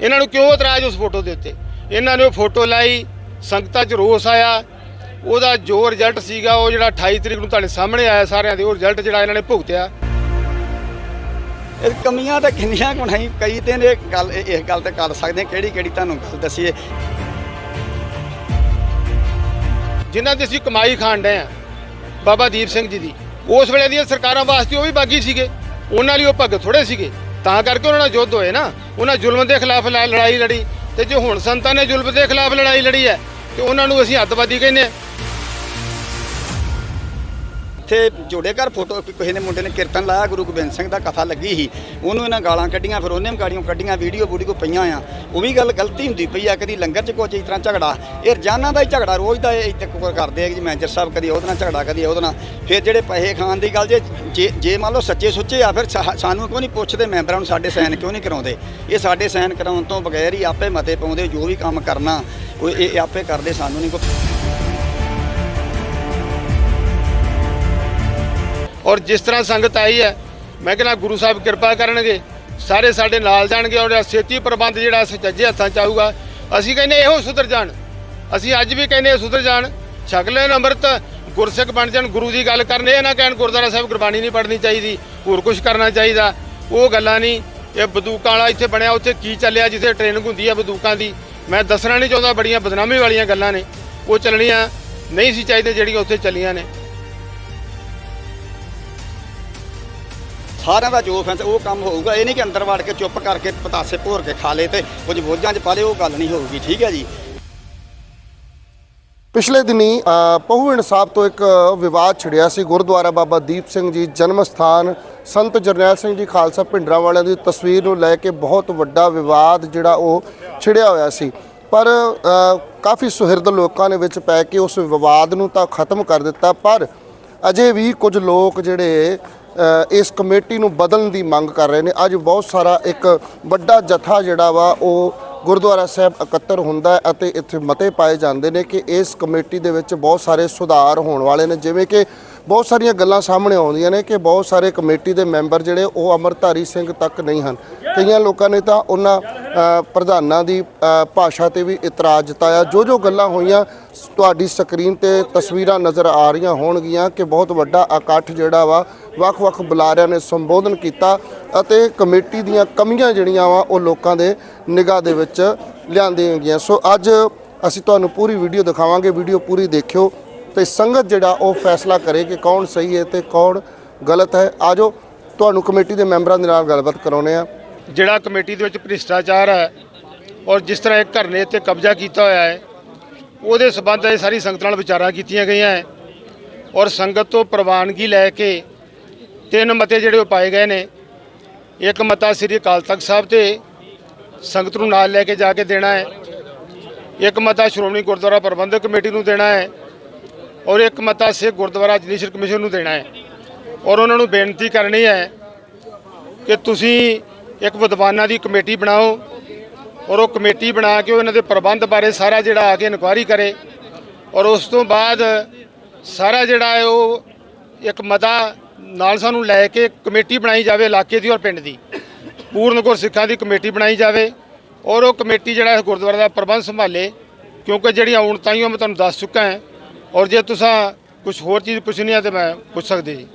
ਇਹਨਾਂ ਨੂੰ ਕਿਉਂ ਇਤਰਾਜ਼ ਉਸ ਫੋਟੋ ਦੇ ਉੱਤੇ? ਇਹਨਾਂ ਨੇ ਉਹ ਫੋਟੋ ਲਾਈ ਸੰਗਤਾਂ 'ਚ ਰੋਸ ਆਇਆ। ਉਹਦਾ ਜੋ ਰਿਜ਼ਲਟ ਸੀਗਾ ਉਹ ਜਿਹੜਾ 28 ਤਰੀਕ ਨੂੰ ਤੁਹਾਡੇ ਸਾਹਮਣੇ ਆਇਆ ਸਾਰਿਆਂ ਦੇ ਉਹ ਰਿਜ਼ਲਟ ਜਿਹੜਾ ਇਹਨਾਂ ਨੇ ਭੁਗਤਿਆ। ਇਹ ਕਮੀਆਂ ਤਾਂ ਕਿੰਨੀਆਂ ਕੁ ਨਹੀਂ ਕਈ ਤੇ ਨੇ ਗੱਲ ਇਹ- ਇਸ ਗੱਲ ਤੇ ਕਰ ਸਕਦੇ ਕਿਹੜੀ ਕਿਹੜੀ ਤੁਹਾਨੂੰ ਗੱਲ ਦਸੀਏ। ਜਿਨ੍ਹਾਂ ਦੀ ਅਸੀਂ ਕਮਾਈ ਖਾਣ ਡਏ ਆ ਬਾਬਾ ਦੀਪ ਸਿੰਘ ਜੀ ਦੀ ਉਸ ਵੇਲੇ ਦੀਆਂ ਸਰਕਾਰਾਂ ਵਾਸਤੇ ਉਹ ਵੀ ਬਾਗੀ ਸੀਗੇ। ਉਹਨਾਂ ਲਈ ਉਹ ਭਗਤ ਥੋੜੇ ਸੀਗੇ। ਤਾਂ ਕਰਕੇ ਉਹਨਾਂ ਨਾਲ ਯੁੱਧ ਹੋਏ ਨਾ। ਉਹਨਾਂ ਜ਼ੁਲਮ ਦੇ ਖਿਲਾਫ ਲੜਾਈ ਲੜੀ। ਤੇ ਜੇ ਹੁਣ ਸੰਤਾਂ ਨੇ ਜ਼ੁਲਮ ਦੇ ਖਿਲਾਫ ਲੜਾਈ ਲੜੀ ਹੈ, ਤੇ ਉਹਨਾਂ ਨੂੰ ਅਸੀਂ ਅੱਤਵਾਦੀ ਕਹਿੰਦੇ ਆ ਇੱਥੇ ਜੋੜੇ ਘਰ ਫੋਟੋ ਕਿਸੇ ਨੇ ਮੁੰਡੇ ਨੇ ਕੀਰਤਨ ਲਾਇਆ, ਗੁਰੂ ਗੋਬਿੰਦ ਸਿੰਘ ਦਾ ਕਥਾ ਲੱਗੀ ਸੀ। ਉਹਨੂੰ ਇਹਨਾਂ ਗਾਲਾਂ ਕੱਢੀਆਂ, ਫਿਰ ਉਹਨੇ ਵੀ ਗਾੜੀਆਂ ਕੱਢੀਆਂ, ਵੀਡੀਓ ਵੀਡੀਓ ਪਈਆਂ ਆ। ਉਹ ਵੀ ਗੱਲ ਗਲਤੀ ਹੁੰਦੀ ਪਈ ਆ, ਕਦੀ ਲੰਗਰ 'ਚ ਕੋਈ ਇਸ ਤਰ੍ਹਾਂ ਝਗੜਾ। ਇਹ ਰੋਜ਼ਾਨਾ ਦਾ ਹੀ ਝਗੜਾ, ਰੋਜ਼ ਦਾ ਇਹ ਇੱਥੇ ਕਰਦੇ ਆ ਕਿ ਮੈਨੇਜਰ ਸਾਹਿਬ ਕਦੀ ਉਹਦੇ ਨਾਲ ਝਗੜਾ, ਕਦੀ ਉਹਦੇ ਨਾਲ। ਫਿਰ ਜਿਹੜੇ ਪੈਸੇ ਖਾਣ ਦੀ ਗੱਲ ਜੇ ਜੇ ਜੇ ਮੰਨ ਲਓ ਸੱਚੇ ਸੁੱਚੇ ਆ, ਫਿਰ ਸਾ- ਸਾਨੂੰ ਕਿਉਂ ਨਹੀਂ ਪੁੱਛਦੇ ਮੈਂਬਰਾਂ ਨੂੰ ਸਾਡੇ ਸਾਈਨ ਕਿਉਂ ਨਹੀਂ ਕਰਾਉਂਦੇ? ਇਹ ਸਾਡੇ ਸਾਈਨ ਕਰਾਉਣ ਤੋਂ ਬਗੈਰ ਹੀ ਆਪੇ ਮਤੇ ਪਾਉਂਦੇ ਜੋ ਵੀ ਕੰਮ ਕਰਨਾ। ਉਹ ਇਹ ਇਹ ਆਪੇ ਕਰਦੇ, ਸਾਨੂੰ ਨਹੀਂ ਕੋਈ ਔਰ ਜਿਸ ਤਰ੍ਹਾਂ ਸੰਗਤ ਆਈ ਹੈ, ਮੈਂ ਕਹਿੰਦਾ ਗੁਰੂ ਸਾਹਿਬ ਕਿਰਪਾ ਕਰਨਗੇ, ਸਾਰੇ ਸਾਡੇ ਨਾਲ ਜਾਣਗੇ ਔਰ ਛੇਤੀ ਪ੍ਰਬੰਧ ਜਿਹੜਾ ਸੱਜੇ ਹੱਥਾਂ ਚ ਆਊਗਾ। ਅਸੀਂ ਕਹਿੰਦੇ ਇਹੋ ਸੁਧਰ ਜਾਣ। ਅਸੀਂ ਅੱਜ ਵੀ ਕਹਿੰਦੇ ਸੁਧਰ ਜਾਣ। ਛਕ ਲੈਣ ਅੰਮ੍ਰਿਤ, ਗੁਰਸਿੱਖ ਬਣ ਜਾਣ, ਗੁਰੂ ਦੀ ਗੱਲ ਕਰਨ, ਇਹ ਨਾ ਕਹਿਣ ਗੁਰਦੁਆਰਾ ਸਾਹਿਬ ਗੁਰਬਾਣੀ ਨਹੀਂ ਪੜ੍ਹਨੀ ਚਾਹੀਦੀ, ਹੋਰ ਕੁਝ ਕਰਨਾ ਚਾਹੀਦਾ। ਉਹ ਗੱਲਾਂ ਨਹੀਂ। ਇਹ ਬੰਦੂਕਾਂ ਵਾਲਾ ਇੱਥੇ ਬਣਿਆ, ਉੱਥੇ ਕੀ ਚੱਲਿਆ, ਜਿੱਥੇ ਟ੍ਰੇਨਿੰਗ ਹੁੰਦੀ ਹੈ ਬੰਦੂਕਾਂ ਦੀ। ਮੈਂ ਦੱਸਣਾ ਨਹੀਂ ਚਾਹੁੰਦਾ, ਬੜੀਆਂ ਬਦਨਾਮੀ ਵਾਲੀਆਂ ਗੱਲਾਂ ਨੇ। ਉਹ ਚੱਲਣੀਆਂ ਨਹੀਂ ਸੀ ਚਾਹੀਦੇ ਜਿਹੜੀਆਂ ਉੱਥੇ ਚੱਲੀਆਂ ਨੇ। ਸਾਰਿਆਂ ਦਾ ਜੋ ਫੈਸਲਾ ਉਹ ਕੰਮ ਹੋਊਗਾ। ਇਹ ਨਹੀਂ ਕਿ ਅੰਦਰ ਵੜ ਕੇ ਚੁੱਪ ਕਰਕੇ ਪਤਾਸੇ ਭੋਰ ਕੇ ਖਾ ਲੇ ਤੇ ਕੁਝ ਬੋਝਾਂ 'ਚ ਪਾ ਲੇ ਉਹ ਗੱਲ ਨਹੀਂ ਹੋਊਗੀ। ਠੀਕ ਹੈ ਜੀ? ਪਿਛਲੇ ਦਿਨੀ ਅ, ਪਹੂਵਿੰਡ ਤੋਂ ਇੱਕ ਵਿਵਾਦ ਛਿੜਿਆ ਸੀ। ਗੁਰਦੁਆਰਾ ਬਾਬਾ ਦੀਪ ਸਿੰਘ ਜੀ ਜਨਮ ਸਥਾਨ ਸੰਤ ਜਰਨੈਲ ਸਿੰਘ ਜੀ ਖਾਲਸਾ ਭਿੰਡਰਾਂ ਵਾਲਿਆਂ ਦੀ ਤਸਵੀਰ ਨੂੰ ਲੈ ਕੇ ਬਹੁਤ ਵੱਡਾ ਵਿਵਾਦ ਜਿਹੜਾ ਉਹ ਛਿੜਿਆ ਹੋਇਆ ਸੀ। ਪਰ ਕਾਫੀ ਸੁਹਿਰਦ ਲੋਕਾਂ ਨੇ ਵਿੱਚ ਪੈ ਕੇ ਉਸ ਵਿਵਾਦ ਨੂੰ ਤਾਂ ਖਤਮ ਕਰ ਦਿੱਤਾ। ਪਰ ਅਜੇ ਵੀ ਕੁਝ ਲੋਕ ਜਿਹੜੇ ਇਸ ਕਮੇਟੀ ਨੂੰ ਬਦਲਣ ਦੀ ਮੰਗ ਕਰ ਰਹੇ ਨੇ। ਅੱਜ ਬਹੁਤ ਸਾਰਾ ਇੱਕ ਵੱਡਾ ਜਥਾ ਜਿਹੜਾ ਵਾ, ਉਹ ਗੁਰਦੁਆਰਾ ਸਾਹਿਬ ਇਕੱਤਰ ਹੁੰਦਾ ਹੈ ਅਤੇ ਇੱਥੇ ਮਤੇ ਪਾਏ ਜਾਂਦੇ ਨੇ ਕਿ ਇਸ ਕਮੇਟੀ ਦੇ ਵਿੱਚ ਬਹੁਤ ਸਾਰੇ ਸੁਧਾਰ ਹੋਣ ਵਾਲੇ ਨੇ। ਜਿਵੇਂ ਕਿ ਬਹੁਤ ਸਾਰੀਆਂ ਗੱਲਾਂ ਸਾਹਮਣੇ ਆਉਂਦੀਆਂ ਨੇ ਕਿ ਬਹੁਤ ਸਾਰੇ ਕਮੇਟੀ ਦੇ ਮੈਂਬਰ ਜਿਹੜੇ ਉਹ ਅਮਰਧਾਰੀ ਸਿੰਘ ਤੱਕ ਨਹੀਂ ਹਨ। ਕਈਆਂ ਲੋਕਾਂ ਨੇ ਤਾਂ ਉਹਨਾਂ ਪ੍ਰਧਾਨਾਂ ਦੀ ਭਾਸ਼ਾ ਤੇ ਵੀ ਇਤਰਾਜ਼ ਜਤਾਇਆ। ਜੋ ਜੋ ਗੱਲਾਂ ਹੋਈਆਂ, ਤੁਹਾਡੀ ਸਕਰੀਨ ਤੇ ਤਸਵੀਰਾਂ ਨਜ਼ਰ ਆ ਰਹੀਆਂ ਹੋਣਗੀਆਂ ਕਿ ਬਹੁਤ ਵੱਡਾ ਇਕੱਠ ਜਿਹੜਾ ਵਾ, ਵੱਖ-ਵੱਖ ਬੁਲਾਰਿਆਂ ਨੇ ਸੰਬੋਧਨ ਕੀਤਾ ਅਤੇ ਕਮੇਟੀ ਦੀਆਂ ਕਮੀਆਂ ਜਿਹੜੀਆਂ ਵਾ, ਉਹ ਲੋਕਾਂ ਦੇ ਨਿਗਾਹ ਦੇ ਵਿੱਚ ਲਿਆਂਦੀਆਂ ਗਈਆਂ। ਸੋ ਅੱਜ ਅਸੀਂ ਤੁਹਾਨੂੰ ਪੂਰੀ ਵੀਡੀਓ ਦਿਖਾਵਾਂਗੇ। ਵੀਡੀਓ ਪੂਰੀ ਦੇਖਿਓ। ਤੇ ਸੰਗਤ ਜਿਹੜਾ ਉਹ ਫੈਸਲਾ ਕਰੇ ਕਿ ਕੌਣ ਸਹੀ ਹੈ ਤੇ ਕੌਣ ਗਲਤ ਹੈ। ਆਜੋ, ਤੁਹਾਨੂੰ ਕਮੇਟੀ ਦੇ ਮੈਂਬਰਾਂ ਦੇ ਨਾਲ ਗੱਲਬਾਤ ਕਰਾਉਨੇ ਆ ਜਿਹੜਾ ਕਮੇਟੀ ਦੇ ਵਿੱਚ ਭ੍ਰਿਸ਼ਟਾਚਾਰ ਹੈ ਔਰ ਜਿਸ ਤਰ੍ਹਾਂ ਇਹ ਧਰਨੇ ਤੇ ਕਬਜ਼ਾ ਕੀਤਾ ਹੋਇਆ ਹੈ, ਉਹਦੇ ਸਬੰਧ ਇਹ ਸਾਰੀ ਸੰਗਤ ਨਾਲ ਵਿਚਾਰਾਂ ਕੀਤੀਆਂ ਗਈਆਂ ਹੈ ਔਰ ਸੰਗਤ ਤੋਂ ਪ੍ਰਵਾਨਗੀ ਲੈ ਕੇ ਤਿੰਨ ਮਤੇ ਜਿਹੜੇ ਉਹ ਪਾਏ ਗਏ ਨੇ। ਇੱਕ ਮਤਾ ਸ੍ਰੀ ਅਕਾਲ ਤਖਤ ਸਾਹਿਬ ਤੇ ਸੰਗਤ ਨੂੰ ਨਾਲ ਲੈ ਕੇ ਜਾ ਕੇ ਦੇਣਾ ਹੈ। ਇੱਕ ਮਤਾ ਸ਼੍ਰੋਮਣੀ ਗੁਰਦੁਆਰਾ ਪ੍ਰਬੰਧਕ ਕਮੇਟੀ ਨੂੰ ਦੇਣਾ ਹੈ। ਔਰ ਇੱਕ ਮਤਾ ਸਿੱਖ ਗੁਰਦੁਆਰਾ ਜੁਡੀਸ਼ੀਅਲ ਕਮਿਸ਼ਨ ਨੂੰ ਦੇਣਾ ਹੈ। ਔਰ ਉਹਨਾਂ ਨੂੰ ਬੇਨਤੀ ਕਰਨੀ ਹੈ ਕਿ ਤੁਸੀਂ ਇੱਕ ਵਿਦਵਾਨਾਂ ਦੀ ਕਮੇਟੀ ਬਣਾਓ ਔਰ ਉਹ ਕਮੇਟੀ ਬਣਾ ਕੇ ਉਹਨਾਂ ਦੇ ਪ੍ਰਬੰਧ ਬਾਰੇ ਸਾਰਾ ਜਿਹੜਾ ਆ ਕੇ ਇਨਕੁਆਇਰੀ ਕਰੇ ਔਰ ਉਸ ਤੋਂ ਬਾਅਦ ਸਾਰਾ ਜਿਹੜਾ ਹੈ ਉਹ ਇੱਕ ਮਤਾ ਨਾਲ ਸਾਨੂੰ ਲੈ ਕੇ ਕਮੇਟੀ ਬਣਾਈ ਜਾਵੇ ਇਲਾਕੇ ਦੀ ਔਰ ਪਿੰਡ ਦੀ। ਪੂਰਨ ਗੁਰ ਸਿੱਖਾਂ ਦੀ ਕਮੇਟੀ ਬਣਾਈ ਜਾਵੇ ਔਰ ਉਹ ਕਮੇਟੀ ਜਿਹੜਾ ਗੁਰਦੁਆਰਾ ਦਾ ਪ੍ਰਬੰਧ ਸੰਭਾਲੇ ਕਿਉਂਕਿ ਜਿਹੜੀਆਂ ਉਣਤਾਈਆਂ ਮੈਂ ਤੁਹਾਨੂੰ ਦੱਸ ਚੁੱਕਾ ਹਾਂ ਔਰ ਜੇ ਤੁਸੀਂ ਕੁਝ ਹੋਰ ਚੀਜ਼ ਪੁੱਛਣੀ ਹੈ ਤੇ ਮੈਂ ਪੁੱਛ ਸਕਦੀ ਜੀ।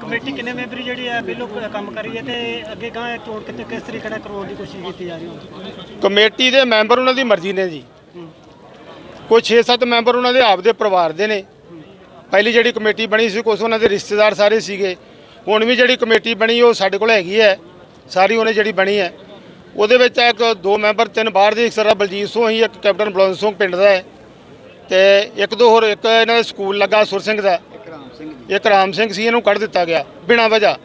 ਕਮੇਟੀ ਕਿੰਨੇ ਮੈਂਬਰੀ ਜਿਹੜੀ ਹੈ ਬਿੱਲੋ ਕੰਮ ਕਰੀ ਹੈ ਤੇ ਅੱਗੇ ਗਾਂ ਚੋਣ ਕਿਤੇ ਕਿਸ ਤਰੀਕੇ ਨਾਲ ਕਰਵਾਉਣ ਦੀ ਕੋਸ਼ਿਸ਼ ਕੀਤੀ ਜਾ ਰਹੀ ਹੈ? ਕਮੇਟੀ ਦੇ ਮੈਂਬਰ ਉਹਨਾਂ ਦੀ ਮਰਜ਼ੀ ਨੇ ਜੀ। ਕੋਈ 6-7 ਮੈਂਬਰ ਉਹਨਾਂ ਦੇ ਆਪ ਦੇ ਪਰਿਵਾਰ ਦੇ ਨੇ। ਪਹਿਲੀ ਜਿਹੜੀ ਕਮੇਟੀ ਬਣੀ ਸੀ ਕੁਛ ਉਹਨਾਂ ਦੇ ਰਿਸ਼ਤੇਦਾਰ ਸਾਰੇ ਸੀਗੇ। ਹੁਣ ਵੀ ਜਿਹੜੀ ਕਮੇਟੀ ਬਣੀ ਉਹ ਸਾਡੇ ਕੋਲ ਹੈਗੀ ਹੈ। ਸਾਰੀ ਉਹਨੇ ਜਿਹੜੀ ਬਣੀ ਹੈ। ਉਹਦੇ ਵਿੱਚ ਇੱਕ ਦੋ ਮੈਂਬਰ ਤਿੰਨ ਬਾਹਰ ਦੇ ਇੱਕ ਸਰਾ ਬਲਜੀਤ ਸਿੰਘ ਹੀ ਇੱਕ ਕੈਪਟਨ ਬਲਵੰਤ ਸਿੰਘ ਪਿੰਡ ਦਾ ਹੈ। ਤੇ ਇੱਕ ਦੋ ਹੋਰ ਇੱਕ ਇਹਨਾਂ ਦਾ ਸਕੂਲ ਲੱਗਾ ਸੁਰ ਸਿੰਘ ਦਾ। ਇੱਕ ਰਾਮ ਸਿੰਘ ਸੀ ਇਹਨੂੰ ਕੱਢ ਦਿੱਤਾ ਗਿਆ ਬਿਨਾਂ ਵਜ੍ਹਾ।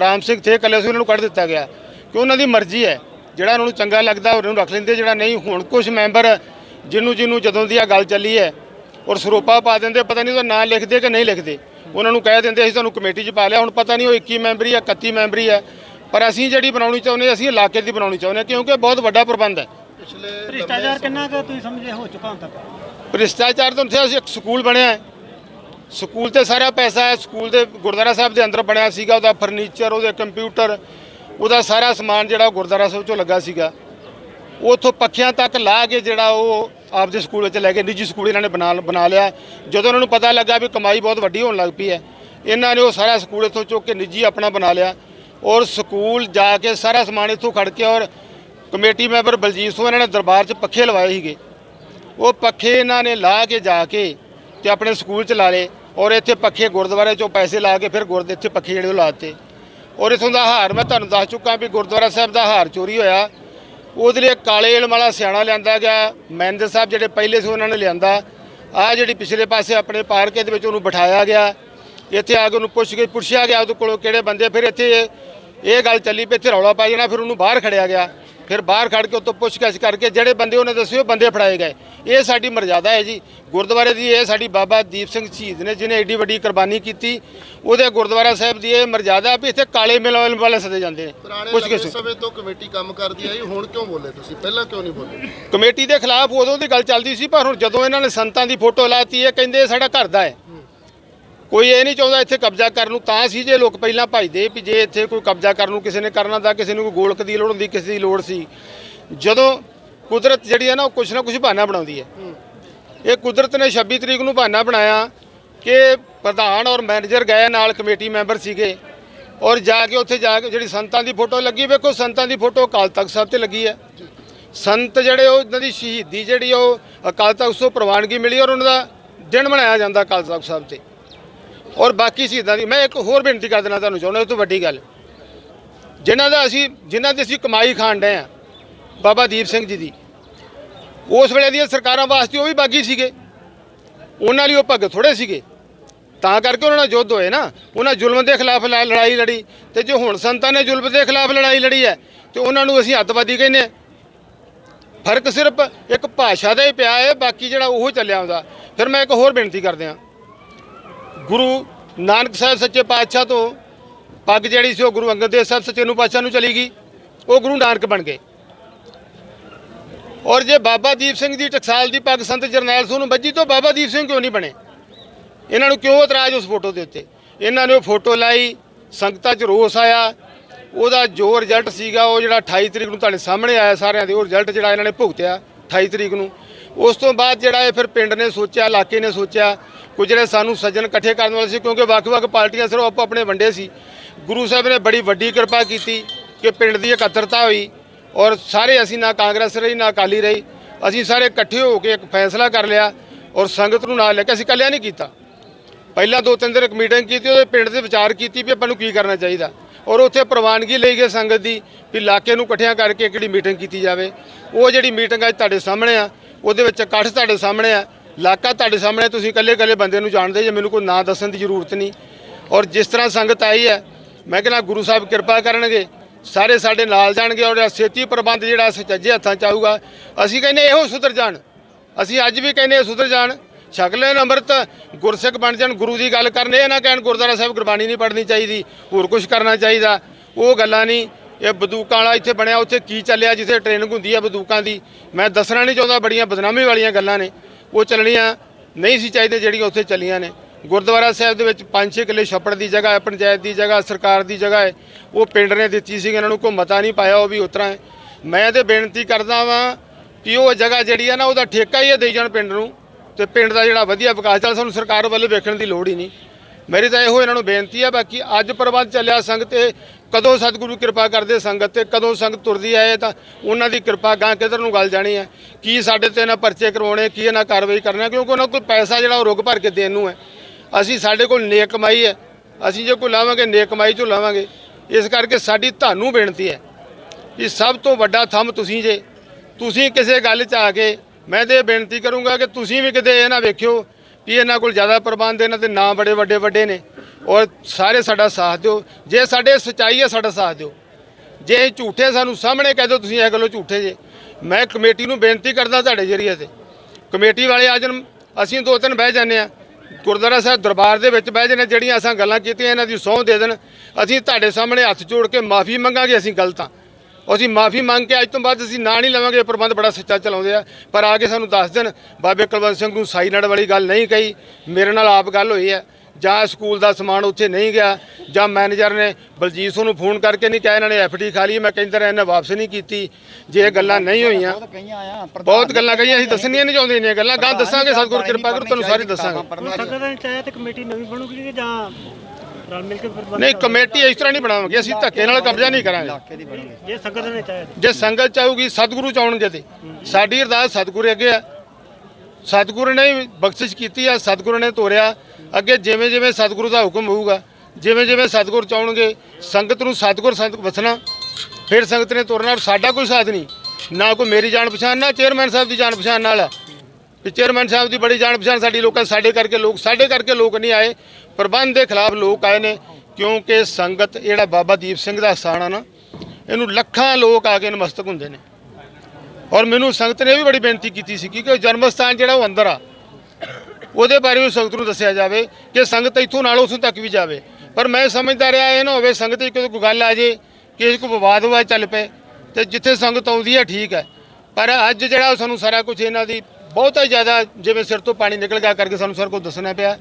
ਰਾਮ ਸਿੰਘ ਥੇ ਇਕੱਲੇ ਸੀ ਉਹਨਾਂ ਨੂੰ ਕੱਢ ਦਿੱਤਾ ਗਿਆ। ਕਿ ਉਹਨਾਂ ਦੀ ਮਰਜ਼ੀ ਹੈ ਜਿਹੜਾ ਉਹਨਾਂ ਨੂੰ ਚੰਗਾ ਲੱਗਦਾ ਉਹਨੂੰ ਰੱਖ ਲੈਂਦੇ ਜਿਹੜਾ ਨਹੀਂ ਹੁਣ ਕੁਝ ਮੈਂਬਰ ਜਿਹਨੂੰ ਜਿਹਨੂੰ ਜਦੋਂ ਦੀ ਆ ਗੱਲ ਚੱਲੀ ਹੈ ਔਰ ਸਰੋਪਾ ਪਾ ਦਿੰਦੇ ਪਤਾ ਨਹੀਂ ਉਹਦਾ ਨਾਂ ਲਿਖਦੇ ਕਿ ਨਹੀਂ ਲਿਖਦੇ। ਉਹਨਾਂ ਨੂੰ ਕਹਿ ਦਿੰਦੇ ਅਸੀਂ ਤੁਹਾਨੂੰ ਕਮੇਟੀ 'ਚ ਪਾ ਲਿਆ ਹੁਣ ਪਤਾ ਨਹੀਂ ਉਹ 21 ਮੈਂਬਰੀ ਹੈ 31 ਮੈਂਬਰੀ ਹੈ ਪਰ ਅਸੀਂ ਜਿਹੜੀ ਬਣਾਉਣੀ ਚਾਹੁੰਦੇ ਅਸੀਂ ਇਲਾਕੇ ਦੀ ਬਣਾਉਣੀ ਚਾਹੁੰਦੇ ਹਾਂ ਕਿਉਂਕਿ ਬਹੁਤ ਵੱਡਾ ਪ੍ਰਬੰਧ ਹੈ। ਭ੍ਰਿਸ਼ਟਾਚਾਰ ਕਿੰਨਾ ਕੁ ਤੁਸੀਂ ਸਮਝੇ ਹੋ ਚੁੱਕਾ ਹੁਣ ਤੱਕ? ਭ੍ਰਿਸ਼ਟਾਚਾਰ ਤੋਂ ਉੱਥੇ ਅਸੀਂ ਇੱਕ ਸਕੂਲ ਬਣਿਆ ਹੈ। ਸਕੂਲ ਤੇ ਸਾਰਾ ਪੈਸਾ ਹੈ। ਸਕੂਲ ਦੇ ਗੁਰਦੁਆਰਾ ਸਾਹਿਬ ਦੇ ਅੰਦਰ ਬਣਿਆ ਸੀਗਾ। ਉਹਦਾ ਫਰਨੀਚਰ, ਉਹਦੇ ਕੰਪਿਊਟਰ, ਉਹਦਾ ਸਾਰਾ ਸਮਾਨ ਜਿਹੜਾ ਉਹ ਗੁਰਦੁਆਰਾ ਸਾਹਿਬ ਚੋਂ ਲੱਗਾ ਸੀਗਾ। ਉਥੋਂ ਪੱਖਿਆਂ ਤੱਕ ਲਾ ਕੇ ਜਿਹੜਾ ਉਹ ਆਪਦੇ ਸਕੂਲ ਵਿੱਚ ਲੈ ਕੇ ਨਿੱਜੀ ਸਕੂਲ ਇਹਨਾਂ ਨੇ ਬਣਾ ਬਣਾ ਲਿਆ। ਜਦੋਂ ਉਹਨਾਂ ਨੂੰ ਪਤਾ ਲੱਗਾ ਵੀ ਕਮਾਈ ਬਹੁਤ ਵੱਡੀ ਹੋਣ ਲੱਗ ਪਈ ਹੈ, ਇਹਨਾਂ ਨੇ ਉਹ ਸਾਰਾ ਸਕੂਲ ਇੱਥੋਂ ਚੁੱਕ ਕੇ ਨਿੱਜੀ ਆਪਣਾ ਬਣਾ ਲਿਆ। ਔਰ ਸਕੂਲ ਜਾ ਕੇ ਸਾਰਾ ਸਮਾਨ ਇੱਥੋਂ ਖੜ ਕੇ ਔਰ ਕਮੇਟੀ ਮੈਂਬਰ ਬਲਜੀਤ ਸਿੰਘ ਇਹਨਾਂ ਨੇ ਦਰਬਾਰ 'ਚ ਪੱਖੇ ਲਵਾਏ ਸੀਗੇ। ਉਹ ਪੱਖੇ ਇਹਨਾਂ ਨੇ ਲਾ ਕੇ ਜਾ ਕੇ ਤੇ ਆਪਣੇ ਸਕੂਲ 'ਚ ਲਾ ਲਏ ਔਰ ਇੱਥੇ ਪੱਖੇ ਗੁਰਦੁਆਰੇ 'ਚੋਂ ਪੈਸੇ ਲਾ ਕੇ ਫਿਰ ਗੁਰਦੇ ਇੱਥੇ ਪੱਖੇ ਜਿਹੜੇ ਉਹ ਲਾਤੇ ਔਰ ਇਥੋਂ ਦਾ ਹਾਰ ਮੈਂ ਤੁਹਾਨੂੰ ਦੱਸ ਚੁੱਕਾ ਵੀ ਗੁਰਦੁਆਰਾ ਸਾਹਿਬ ਦਾ ਹਾਰ ਚੋਰੀ ਹੋਇਆ। ਉਹਦੇ ਲਈ ਕਾਲੇ ਇਲਮ ਵਾਲਾ ਸਿਆਣਾ ਲਿਆਂਦਾ ਗਿਆ। ਮੈਨੇਜਰ ਸਾਹਿਬ ਜਿਹੜੇ ਪਹਿਲੇ ਸੀ ਉਹਨਾਂ ਨੇ ਲਿਆਂਦਾ। ਆ ਜਿਹੜੀ ਪਿਛਲੇ ਪਾਸੇ ਆਪਣੇ ਪਾਰਕ ਦੇ ਵਿੱਚ ਉਹਨੂੰ ਬਿਠਾਇਆ ਗਿਆ। ਇੱਥੇ ਆ ਕੇ ਉਹਨੂੰ ਪੁੱਛ ਕੇ ਪੁੱਛਿਆ ਗਿਆ ਉਹਦੇ ਕੋਲੋਂ ਕਿਹੜੇ ਬੰਦੇ। ਫਿਰ ਇੱਥੇ ਇਹ ਗੱਲ ਚੱਲੀ ਪਈ ਇੱਥੇ ਰੌਲਾ ਪਾ ਜਾਣਾ, ਫਿਰ ਉਹਨੂੰ ਬਾਹਰ ਖੜਿਆ ਗਿਆ। ਫਿਰ ਬਾਹਰ ਖੜ ਕੇ ਉਤੋਂ ਪੁੱਛਗਿੱਛ ਕਰਕੇ ਜਿਹੜੇ ਬੰਦੇ ਉਹਨੇ ਦੱਸੇ ਉਹ ਬੰਦੇ ਫੜਾਏ ਗਏ। ਇਹ ਸਾਡੀ ਮਰਜ਼ਾਦਾ ਹੈ ਜੀ। ਗੁਰਦੁਆਰੇ ਦੀ ਇਹ ਸਾਡੀ ਬਾਬਾ ਦੀਪ ਸਿੰਘ ਸ਼ਹੀਦ ਨੇ ਜਿਹਨੇ ਏਡੀ ਵੱਡੀ ਕੁਰਬਾਨੀ ਕੀਤੀ ਉਹਦੇ ਗੁਰਦੁਆਰਾ ਸਾਹਿਬ ਦੀ ਇਹ ਮਰਜ਼ਾਦਾ ਵੀ ਇੱਥੇ ਕਾਲੇ ਮਿਲਾਵਲ ਵਾਲੇ ਸਦੇ ਜਾਂਦੇ ਨੇ। ਪੁੱਛਗਿੱਛ ਸਮੇਂ ਤੋਂ ਕਮੇਟੀ ਕੰਮ ਕਰਦੀ ਆਈ ਹੁਣ ਕਿਉਂ ਬੋਲੇ ਤੁਸੀਂ? ਪਹਿਲਾਂ ਕਿਉਂ ਨਹੀਂ ਬੋਲੇ? ਕਮੇਟੀ ਦੇ ਖਿਲਾਫ ਉਦੋਂ ਦੀ ਗੱਲ ਚੱਲਦੀ ਸੀ ਪਰ ਹੁਣ ਜਦੋਂ ਇਹਨਾਂ ਨੇ ਸੰਤਾਂ ਦੀ ਫੋਟੋ ਲਾਤੀ ਇਹ ਕਹਿੰਦੇ ਸਾਡਾ ਘਰ ਦਾ ਹੈ। ਕੋਈ ਇਹ ਨਹੀਂ ਚਾਹੁੰਦਾ ਇੱਥੇ ਕਬਜ਼ਾ ਕਰਨ ਨੂੰ ਤਾਂ ਸੀ ਜੇ ਲੋਕ ਪਹਿਲਾਂ ਭਜਦੇ ਵੀ ਜੇ ਇੱਥੇ ਕੋਈ ਕਬਜ਼ਾ ਕਰਨ ਨੂੰ ਕਿਸੇ ਨੇ ਕਰਨਾ ਤਾਂ ਕਿਸੇ ਨੂੰ ਕੋਈ ਗੋਲਕ ਦੀ ਲੋੜ ਹੁੰਦੀ ਕਿਸੇ ਦੀ ਲੋੜ ਸੀ। ਜਦੋਂ ਕੁਦਰਤ ਜਿਹੜੀ ਹੈ ਨਾ ਉਹ ਕੁਛ ਨਾ ਕੁਛ ਬਹਾਨਾ ਬਣਾਉਂਦੀ ਹੈ। ਇਹ ਕੁਦਰਤ ਨੇ 26 ਤਰੀਕ ਨੂੰ ਬਹਾਨਾ ਬਣਾਇਆ ਕਿ ਪ੍ਰਧਾਨ ਔਰ ਮੈਨੇਜਰ ਗਏ ਨਾਲ ਕਮੇਟੀ ਮੈਂਬਰ ਸੀਗੇ ਔਰ ਜਾ ਕੇ ਉੱਥੇ ਜਾ ਕੇ ਜਿਹੜੀ ਸੰਤਾਂ ਦੀ ਫੋਟੋ ਲੱਗੀ ਵੇਖੋ ਸੰਤਾਂ ਦੀ ਫੋਟੋ ਅਕਾਲ ਤਖਤ ਸਾਹਿਬ ਤੇ ਲੱਗੀ ਹੈ। ਸੰਤ ਜਿਹੜੇ ਉਹ ਇਹਨਾਂ ਦੀ ਸ਼ਹੀਦੀ ਜਿਹੜੀ ਉਹ ਅਕਾਲ ਤਖਤ ਤੋਂ ਪ੍ਰਵਾਨਗੀ ਮਿਲੀ ਔਰ ਉਹਨਾਂ ਦਾ ਦਿਨ ਮਨਾਇਆ ਜਾਂਦਾ ਅਕਾਲ ਤਖਤ ਸਾਹਿਬ ਤੇ। ਔਰ ਬਾਕੀ ਸ਼ਹੀਦਾਂ ਦੀ ਮੈਂ ਇੱਕ ਹੋਰ ਬੇਨਤੀ ਕਰ ਦੇਣਾ ਤੁਹਾਨੂੰ ਚਾਹੁੰਦਾ, ਇਹ ਤੋਂ ਵੱਡੀ ਗੱਲ। ਜਿਨ੍ਹਾਂ ਦਾ ਅਸੀਂ ਜਿਨ੍ਹਾਂ ਦੀ ਅਸੀਂ ਕਮਾਈ ਖਾਣ ਡਏ ਆ, ਬਾਬਾ ਦੀਪ ਸਿੰਘ ਜੀ ਦੀ। ਉਸ ਵੇਲੇ ਦੀਆਂ ਸਰਕਾਰਾਂ ਵਾਸਤੇ ਉਹ ਵੀ ਬਾਗੀ ਸੀਗੇ। ਉਹਨਾਂ ਲਈ ਉਹ ਭਗਤ ਥੋੜੇ ਸੀਗੇ। ਤਾਂ ਕਰਕੇ ਉਹਨਾਂ ਨਾਲ ਯੁੱਧ ਹੋਏ ਨਾ। ਉਹਨਾਂ ਜ਼ੁਲਮ ਦੇ ਖਿਲਾਫ ਲ- ਲੜਾਈ ਲੜੀ। ਤੇ ਜੋ ਹੁਣ ਸੰਤਾਂ ਨੇ ਜ਼ੁਲਮ ਦੇ ਖਿਲਾਫ ਲੜਾਈ ਲੜੀ ਹੈ, ਤੇ ਉਹਨਾਂ ਨੂੰ ਅਸੀਂ ਅੱਤਵਾਦੀ ਕਹਿੰਦੇ ਹਾਂ। ਫ਼ਰਕ ਸਿਰਫ ਇੱਕ ਭਾਸ਼ਾ ਦਾ ਹੀ ਪਿਆ ਹੈ, ਬਾਕੀ ਜਿਹੜਾ ਉਹ ਚੱਲਿਆ ਆਉਂਦਾ। ਫਿਰ ਮੈਂ ਇੱਕ ਹੋਰ ਬੇਨਤੀ ਕਰਦਿਆਂ ਗੁਰੂ ਨਾਨਕ ਸਾਹਿਬ ਸੱਚੇ ਪਾਤਸ਼ਾਹ ਤੋਂ ਪੱਗ ਜਿਹੜੀ ਸੀ ਉਹ ਗੁਰੂ ਅੰਗਦ ਦੇਵ ਸਾਹਿਬ ਸੱਚੇ ਨੂੰ ਪਾਤਸ਼ਾਹ ਨੂੰ ਚਲੀ ਗਈ। ਉਹ ਗੁਰੂ ਨਾਨਕ ਬਣ ਗਏ। ਔਰ ਜੇ ਬਾਬਾ ਦੀਪ ਸਿੰਘ ਦੀ ਟਕਸਾਲ ਦੀ ਪੱਗ ਸੰਤ ਜਰਨੈਲ ਸਿੰਘ ਨੂੰ ਵੱਜੀ ਤਾਂ ਬਾਬਾ ਦੀਪ ਸਿੰਘ ਕਿਉਂ ਨਹੀਂ ਬਣੇ? ਇਹਨਾਂ ਨੂੰ ਕਿਉਂ ਇਤਰਾਜ਼ ਉਸ ਫੋਟੋ ਦੇ ਉੱਤੇ? ਇਹਨਾਂ ਨੇ ਉਹ ਫੋਟੋ ਲਾਈ, ਸੰਗਤਾਂ 'ਚ ਰੋਸ ਆਇਆ। ਉਹਦਾ ਜੋ ਰਿਜ਼ਲਟ ਸੀਗਾ, ਉਹ ਜਿਹੜਾ 28 ਤਰੀਕ ਨੂੰ ਤੁਹਾਡੇ ਸਾਹਮਣੇ ਆਇਆ ਸਾਰਿਆਂ ਦੇ, ਉਹ ਰਿਜ਼ਲਟ ਜਿਹੜਾ ਇਹਨਾਂ ਨੇ ਭੁਗਤਿਆ 28 ਤਰੀਕ ਨੂੰ। ਉਸ ਤੋਂ ਬਾਅਦ ਜਿਹੜਾ ਇਹ ਫਿਰ ਪਿੰਡ ਨੇ ਸੋਚਿਆ, ਇਲਾਕੇ ਨੇ ਸੋਚਿਆ ਕੁਝ ਜਿਹੜੇ ਸਾਨੂੰ ਸੱਜਣ ਇਕੱਠੇ ਕਰਨ ਵਾਲੇ ਸੀ, ਕਿਉਂਕਿ ਵੱਖ-ਵੱਖ ਪਾਰਟੀਆਂ ਸਿਰਫ ਆਪੋ ਆਪਣੇ ਵੰਡੇ ਸੀ। ਗੁਰੂ ਸਾਹਿਬ ਨੇ ਬੜੀ ਵੱਡੀ ਕਿਰਪਾ ਕੀਤੀ ਕਿ ਪਿੰਡ ਦੀ ਇਕੱਤਰਤਾ ਹੋਈ ਔਰ ਸਾਰੇ ਅਸੀਂ ਨਾ ਕਾਂਗਰਸ ਰਹੀ, ਨਾ ਅਕਾਲੀ ਰਹੀ। ਅਸੀਂ ਸਾਰੇ ਇਕੱਠੇ ਹੋ ਕੇ ਇੱਕ ਫੈਸਲਾ ਕਰ ਲਿਆ ਔਰ ਸੰਗਤ ਨੂੰ ਨਾਲ ਲੈ ਕੇ ਅਸੀਂ ਇਕੱਲਿਆਂ ਨਹੀਂ ਕੀਤਾ। ਪਹਿਲਾਂ ਦੋ ਤਿੰਨ ਦਿਨ ਇੱਕ ਮੀਟਿੰਗ ਕੀਤੀ, ਉਹਦੇ ਪਿੰਡ ਦੇ ਵਿਚਾਰ ਕੀਤੀ ਵੀ ਆਪਾਂ ਨੂੰ ਕੀ ਕਰਨਾ ਚਾਹੀਦਾ। ਔਰ ਉੱਥੇ ਪ੍ਰਵਾਨਗੀ ਲਈ ਗਏ ਸੰਗਤ ਦੀ ਵੀ ਇਲਾਕੇ ਨੂੰ ਇਕੱਠਿਆਂ ਕਰਕੇ ਇੱਕ ਜਿਹੜੀ ਮੀਟਿੰਗ ਕੀਤੀ ਜਾਵੇ। ਉਹ ਜਿਹੜੀ ਮੀਟਿੰਗ ਅੱਜ ਤੁਹਾਡੇ ਸਾਹਮਣੇ ਆ, ਉਹਦੇ ਵਿੱਚ ਇਕੱਠ ਤੁਹਾਡੇ ਸਾਹਮਣੇ ਆ। ਇਲਾਕਾ ਤੁਹਾਡੇ ਸਾਹਮਣੇ ਤੁਸੀਂ ਇਕੱਲੇ ਇਕੱਲੇ ਬੰਦੇ ਨੂੰ ਜਾਣਦੇ ਜੇ, ਮੈਨੂੰ ਕੋਈ ਨਾਂ ਦੱਸਣ ਦੀ ਜ਼ਰੂਰਤ ਨਹੀਂ। ਔਰ ਜਿਸ ਤਰ੍ਹਾਂ ਸੰਗਤ ਆਈ ਹੈ, ਮੈਂ ਕਹਿੰਦਾ ਗੁਰੂ ਸਾਹਿਬ ਕਿਰਪਾ ਕਰਨਗੇ, ਸਾਰੇ ਸਾਡੇ ਨਾਲ ਜਾਣਗੇ ਔਰ ਇਹ ਛੇਤੀ ਪ੍ਰਬੰਧ ਜਿਹੜਾ ਸੱਚੇ ਹੱਥਾਂ ਚ ਆਊਗਾ, ਅਸੀਂ ਕਹਿੰਦੇ ਇਹੋ ਸੁਧਰ ਜਾਣ। ਅਸੀਂ ਅੱਜ ਵੀ ਕਹਿੰਦੇ ਸੁਧਰ ਜਾਣ। ਛਕ ਲੈਣ ਅੰਮ੍ਰਿਤ, ਗੁਰਸਿੱਖ ਬਣ ਜਾਣ, ਗੁਰੂ ਦੀ ਗੱਲ ਕਰਨ, ਇਹ ਨਾ ਕਹਿਣ ਗੁਰਦੁਆਰਾ ਸਾਹਿਬ ਗੁਰਬਾਣੀ ਨਹੀਂ ਪੜ੍ਹਨੀ ਚਾਹੀਦੀ, ਹੋਰ ਕੁਝ ਕਰਨਾ ਚਾਹੀਦਾ। ਉਹ ਗੱਲਾਂ ਨਹੀਂ, ਇਹ ਬੰਦੂਕਾਂ ਵਾਲਾ ਇੱਥੇ ਬਣਿਆ, ਉੱਥੇ ਕੀ ਚੱਲਿਆ, ਜਿੱਥੇ ਟ੍ਰੇਨਿੰਗ ਹੁੰਦੀ ਹੈ ਬੰਦੂਕਾਂ ਦੀ। ਮੈਂ ਦੱਸਣਾ ਨਹੀਂ ਚਾਹੁੰਦਾ, ਬੜੀਆਂ ਬਦਨਾਮੀ ਵਾਲੀਆਂ ਗੱਲਾਂ ਨੇ। ਉਹ ਚੱਲਣੀਆਂ ਨਹੀਂ ਸੀ ਚਾਹੀਦੇ ਜਿਹੜੀਆਂ ਉੱਥੇ ਚੱਲੀਆਂ ਨੇ। ਗੁਰਦੁਆਰਾ ਸਾਹਿਬ ਦੇ ਵਿੱਚ 5-6 ਕਿੱਲੇ ਛੱਪੜ ਦੀ ਜਗ੍ਹਾ ਹੈ, ਪੰਚਾਇਤ ਦੀ ਜਗ੍ਹਾ, ਸਰਕਾਰ ਦੀ ਜਗ੍ਹਾ ਹੈ। ਉਹ ਪਿੰਡ ਨੇ ਦਿੱਤੀ ਸੀ, ਇਹਨਾਂ ਨੂੰ ਕੋਈ ਮਤਾ ਨਹੀਂ ਪਾਇਆ, ਉਹ ਵੀ ਉਤਰਾ ਹੈ। ਮੈਂ ਤੇ ਬੇਨਤੀ ਕਰਦਾ ਵਾਂ ਕਿ ਉਹ ਜਗ੍ਹਾ ਜਿਹੜੀ ਹੈ ਨਾ, ਉਹਦਾ ਠੇਕਾ ਹੀ ਇਹ ਦੇਈ ਜਾਣ ਪਿੰਡ ਨੂੰ। ਤੇ ਪਿੰਡ ਦਾ ਜਿਹੜਾ ਵਧੀਆ ਵਿਕਾਸ, ਚੱਲ ਸਾਨੂੰ ਸਰਕਾਰ ਵੱਲੋਂ ਵੇਖਣ ਦੀ ਲੋੜ ਹੀ ਨਹੀਂ। ਮੇਰੀ ਤਾਂ ਇਹੋ ਇਹਨਾਂ ਨੂੰ ਬੇਨਤੀ ਹੈ ਬਾਕੀ ਅੱਜ ਪ੍ਰਬੰਧ ਚੱਲਿਆ ਸੰਗਤ ਤੇ, ਕਦੋਂ ਸਤਿਗੁਰੂ ਕਿਰਪਾ ਕਰਦੇ ਸੰਗਤ ਤੇ, ਕਦੋਂ ਸੰਗਤ ਤੁਰਦੀ ਆਏ ਤਾਂ ਉਹਨਾਂ ਦੀ ਕਿਰਪਾ ਗਾਂ ਕਿਧਰ ਨੂੰ ਗੱਲ ਜਾਣੀ ਹੈ ਕੀ ਸਾਡੇ ਤੇ ਇਹਨਾਂ ਪਰਚੇ ਕਰਵਾਉਣੇ, ਕੀ ਇਹਨਾਂ ਕਾਰਵਾਈ ਕਰਨਾ ਕਿਉਂਕਿ ਉਹਨਾਂ ਕੋਲ ਪੈਸਾ ਜਿਹੜਾ ਉਹ ਰੁਕ ਭਰ ਕੇ ਦੇਣ ਨੂੰ ਹੈ ਅਸੀਂ ਸਾਡੇ ਕੋਲ ਨੇਕ ਕਮਾਈ ਹੈ ਅਸੀਂ ਜੇ ਕੋਈ ਲਾਵਾਂਗੇ, ਨੇਕ ਕਮਾਈ ਚੋਂ ਲਾਵਾਂਗੇ। ਇਸ ਕਰਕੇ ਸਾਡੀ ਤੁਹਾਨੂੰ ਬੇਨਤੀ ਹੈ ਕਿ ਸਭ ਤੋਂ ਵੱਡਾ ਥੰਮ ਤੁਸੀਂ ਜੇ, ਤੁਸੀਂ ਕਿਸੇ ਗੱਲ 'ਚ ਆ ਕੇ, ਮੈਂ ਤੇ ਇਹ ਬੇਨਤੀ ਕਰੂੰਗਾ ਕਿ ਤੁਸੀਂ ਵੀ ਕਿਤੇ ਇਹ ਨਾ ਵੇਖਿਓ ਕਿ ਇਹਨਾਂ ਕੋਲ ਜ਼ਿਆਦਾ ਪ੍ਰਬੰਧ ਇਹਨਾਂ ਦੇ ਨਾਂ ਬੜੇ ਵੱਡੇ ਵੱਡੇ ਨੇ। ਔਰ ਸਾਰੇ ਸਾਡਾ ਸਾਥ ਦਿਓ। ਜੇ ਸਾਡੇ ਸਚਾਈ ਹੈ, ਸਾਡਾ ਸਾਥ ਦਿਓ। ਜੇ ਇਹ ਝੂਠੇ ਸਾਨੂੰ ਸਾਹਮਣੇ ਕਹਿ ਦਿਓ, ਤੁਸੀਂ ਇਹ ਗੱਲੋਂ ਝੂਠੇ ਜੇ। ਮੈਂ ਕਮੇਟੀ ਨੂੰ ਬੇਨਤੀ ਕਰਦਾ ਤੁਹਾਡੇ ਜਰੀਏ ਤੇ। ਕਮੇਟੀ ਵਾਲੇ ਆ ਜਾਣ ਅਸੀਂ ਦੋ ਤਿੰਨ ਬਹਿ ਜਾਂਦੇ ਆ ਗੁਰਦੁਆਰਾ ਸਾਹਿਬ ਦਰਬਾਰ ਦੇ ਵਿੱਚ ਬਹਿ ਜਾਂਦੇ ਜਿਹੜੀਆਂ ਅਸਾਂ ਗੱਲਾਂ ਕੀਤੀਆਂ, ਇਹਨਾਂ ਦੀ ਸਹੁੰ ਦੇ ਦੇਣ। ਅਸੀਂ ਤੁਹਾਡੇ ਸਾਹਮਣੇ ਹੱਥ ਜੋੜ ਕੇ ਮਾਫੀ ਮੰਗਾਂਗੇ, ਅਸੀਂ ਗਲਤਾਂ ਅਸੀਂ ਮਾਫੀ ਮੰਗ ਕੇ ਅੱਜ ਤੋਂ ਬਾਅਦ ਅਸੀਂ ਨਾਂ ਨਹੀਂ ਲਵਾਂਗੇ ਇਹ ਪ੍ਰਬੰਧ ਬੜਾ ਸੱਚਾ ਚਲਾਉਂਦੇ ਆ। ਪਰ ਆ ਕੇ ਸਾਨੂੰ ਦੱਸ ਦੇਣ ਬਾਬੇ ਕੁਲਵੰਤ ਸਿੰਘ ਨੂੰ ਸਾਈ ਨੜ ਵਾਲੀ ਗੱਲ ਨਹੀਂ ਕਹੀ ਮੇਰੇ ਨਾਲ ਆਪ ਗੱਲ ਹੋਈ ਹੈ। ਜਾਂ ਸਕੂਲ ਦਾ ਸਮਾਨ ਉੱਥੇ ਨਹੀਂ ਗਿਆ ਜਾਂ ਮੈਨੇਜਰ ਨੇ ਬਲਜੀਤ ਸਿੰਘ ਨੂੰ ਫੋਨ ਕਰਕੇ ਨਹੀਂ ਕਿਹਾ ਇਹਨਾਂ ਨੇ ਐਫਡੀ ਖਾ ਲਈ ਮੈਂ ਕਹਿੰਦਾ ਰਿਹਾ ਇਹਨੇ ਵਾਪਸ ਨਹੀਂ ਕੀਤੀ। ਜੇ ਇਹ ਗੱਲਾਂ ਨਹੀਂ ਹੋਈਆਂ ਬਹੁਤ ਗੱਲਾਂ ਕਹੀਆਂ ਅਸੀਂ ਦੱਸਣੀਆਂ ਨਹੀਂ ਚਾਹੁੰਦੇ ਇੰਨੀਆਂ ਗੱਲਾਂ ਗਾਂ ਦੱਸਾਂਗੇ ਸਤਿਗੁਰ ਕਿਰਪਾ ਕਰੂ ਤੁਹਾਨੂੰ ਸਾਰੀ ਦੱਸਾਂਗੇ। ਨੇ ਚਾਹਿਆ ਤੇ ਕਮੇਟੀ ਨਵੀਂ ਬਣੂਗੀ ਕਿ ਜਾਂ ਰਲ ਮਿਲ ਕੇ ਪ੍ਰਬੰਧ ਨਹੀਂ ਕਮੇਟੀ ਇਸ ਤਰ੍ਹਾਂ ਨਹੀਂ ਬਣਾਵਾਂਗੇ ਅਸੀਂ ਧੱਕੇ ਨਾਲ ਕਬਜ਼ਾ ਨਹੀਂ ਕਰਾਂਗੇ। ਜੇ ਸੰਗਤ ਨੇ ਚਾਹਿਆ ਤੇ। ਜੇ ਸੰਗਤ ਚਾਹੂਗੀ ਸਤਿਗੁਰੂ ਚਾਹਣਗੇ ਤੇ। ਸਾਡੀ ਅਰਦਾਸ ਸਤਿਗੁਰੂ ਅੱਗੇ ਆ ਸਤਿਗੁਰੂ ਨੇ ਹੀ ਬਖਸ਼ਿਸ਼ ਕੀਤੀ ਆ ਸਤਿਗੁਰੂ ਨੇ ਤੋਰਿਆ। ਅੱਗੇ ਜਿਵੇਂ ਜਿਵੇਂ ਸਤਿਗੁਰੂ ਦਾ ਹੁਕਮ ਹੋਊਗਾ ਜਿਵੇਂ ਜਿਵੇਂ ਸਤਿਗੁਰ ਚਾਹਣਗੇ ਸੰਗਤ ਨੂੰ ਸਤਿਗੁਰ ਸੰਤ ਵਸਣਾ। ਫਿਰ ਸੰਗਤ ਨੇ ਤੋਰਨਾ ਸਾਡਾ ਕੋਈ ਸਾਥ ਨਹੀਂ। ਨਾ ਕੋਈ ਮੇਰੀ ਜਾਣ ਪਛਾਣ ਨਾ ਚੇਅਰਮੈਨ ਸਾਹਿਬ ਦੀ ਜਾਣ ਪਛਾਣ ਨਾਲ। ਆ ਵੀ ਚੇਅਰਮੈਨ ਸਾਹਿਬ ਦੀ ਬੜੀ ਜਾਣ ਪਛਾਣ ਸਾਡੀ ਲੋਕਾਂ ਸਾਡੇ ਕਰਕੇ ਲੋਕ ਸਾਡੇ ਕਰਕੇ ਲੋਕ ਨਹੀਂ ਆਏ। ਪ੍ਰਬੰਧ ਦੇ ਖਿਲਾਫ ਲੋਕ ਆਏ ਨੇ, ਕਿਉਂਕਿ ਸੰਗਤ, ਜਿਹੜਾ ਬਾਬਾ ਦੀਪ ਸਿੰਘ ਦਾ ਸਥਾਨ ਆ ਨਾ, ਇਹਨੂੰ ਲੱਖਾਂ ਲੋਕ ਆ ਕੇ ਨਮਸਤਕ ਹੁੰਦੇ ਨੇ। ਔਰ ਮੈਨੂੰ ਸੰਗਤ ਨੇ ਇਹ ਵੀ ਬੜੀ ਬੇਨਤੀ ਕੀਤੀ ਸੀ ਕਿ ਉਹ ਜਨਮ ਸਥਾਨ ਜਿਹੜਾ ਉਹ ਅੰਦਰ ਆ। ਉਹਦੇ ਬਾਰੇ ਵੀ ਸੰਗਤ ਨੂੰ ਦੱਸਿਆ ਜਾਵੇ ਕਿ ਸੰਗਤ ਇੱਥੋਂ ਨਾਲ ਉਥੋਂ ਤੱਕ ਵੀ ਜਾਵੇ। ਪਰ ਮੈਂ ਸਮਝਦਾ ਰਿਹਾ ਇਹ ਨਾ ਹੋਵੇ, ਸੰਗਤ ਦੀ ਕੋਈ ਗੱਲ ਆ ਜੇ ਕਿਸੇ ਕੋਈ ਵਿਵਾਦ ਵਿਵਾਦ ਚੱਲ ਪਏ, ਤੇ ਜਿੱਥੇ ਸੰਗਤ ਆਉਂਦੀ ਹੈ ਠੀਕ ਹੈ ਪਰ ਅੱਜ ਜਿਹੜਾ ਸਾਨੂੰ ਸਾਰਾ ਕੁਝ ਇਹਨਾਂ ਦੀ ਬਹੁਤਾ ਜ਼ਿਆਦਾ ਜਿਵੇਂ ਸਿਰ ਤੋਂ ਪਾਣੀ ਨਿਕਲ ਗਿਆ ਕਰਕੇ ਸਾਨੂੰ ਸਾਰਾ ਕੁਝ ਦੱਸਣਾ ਪਿਆ।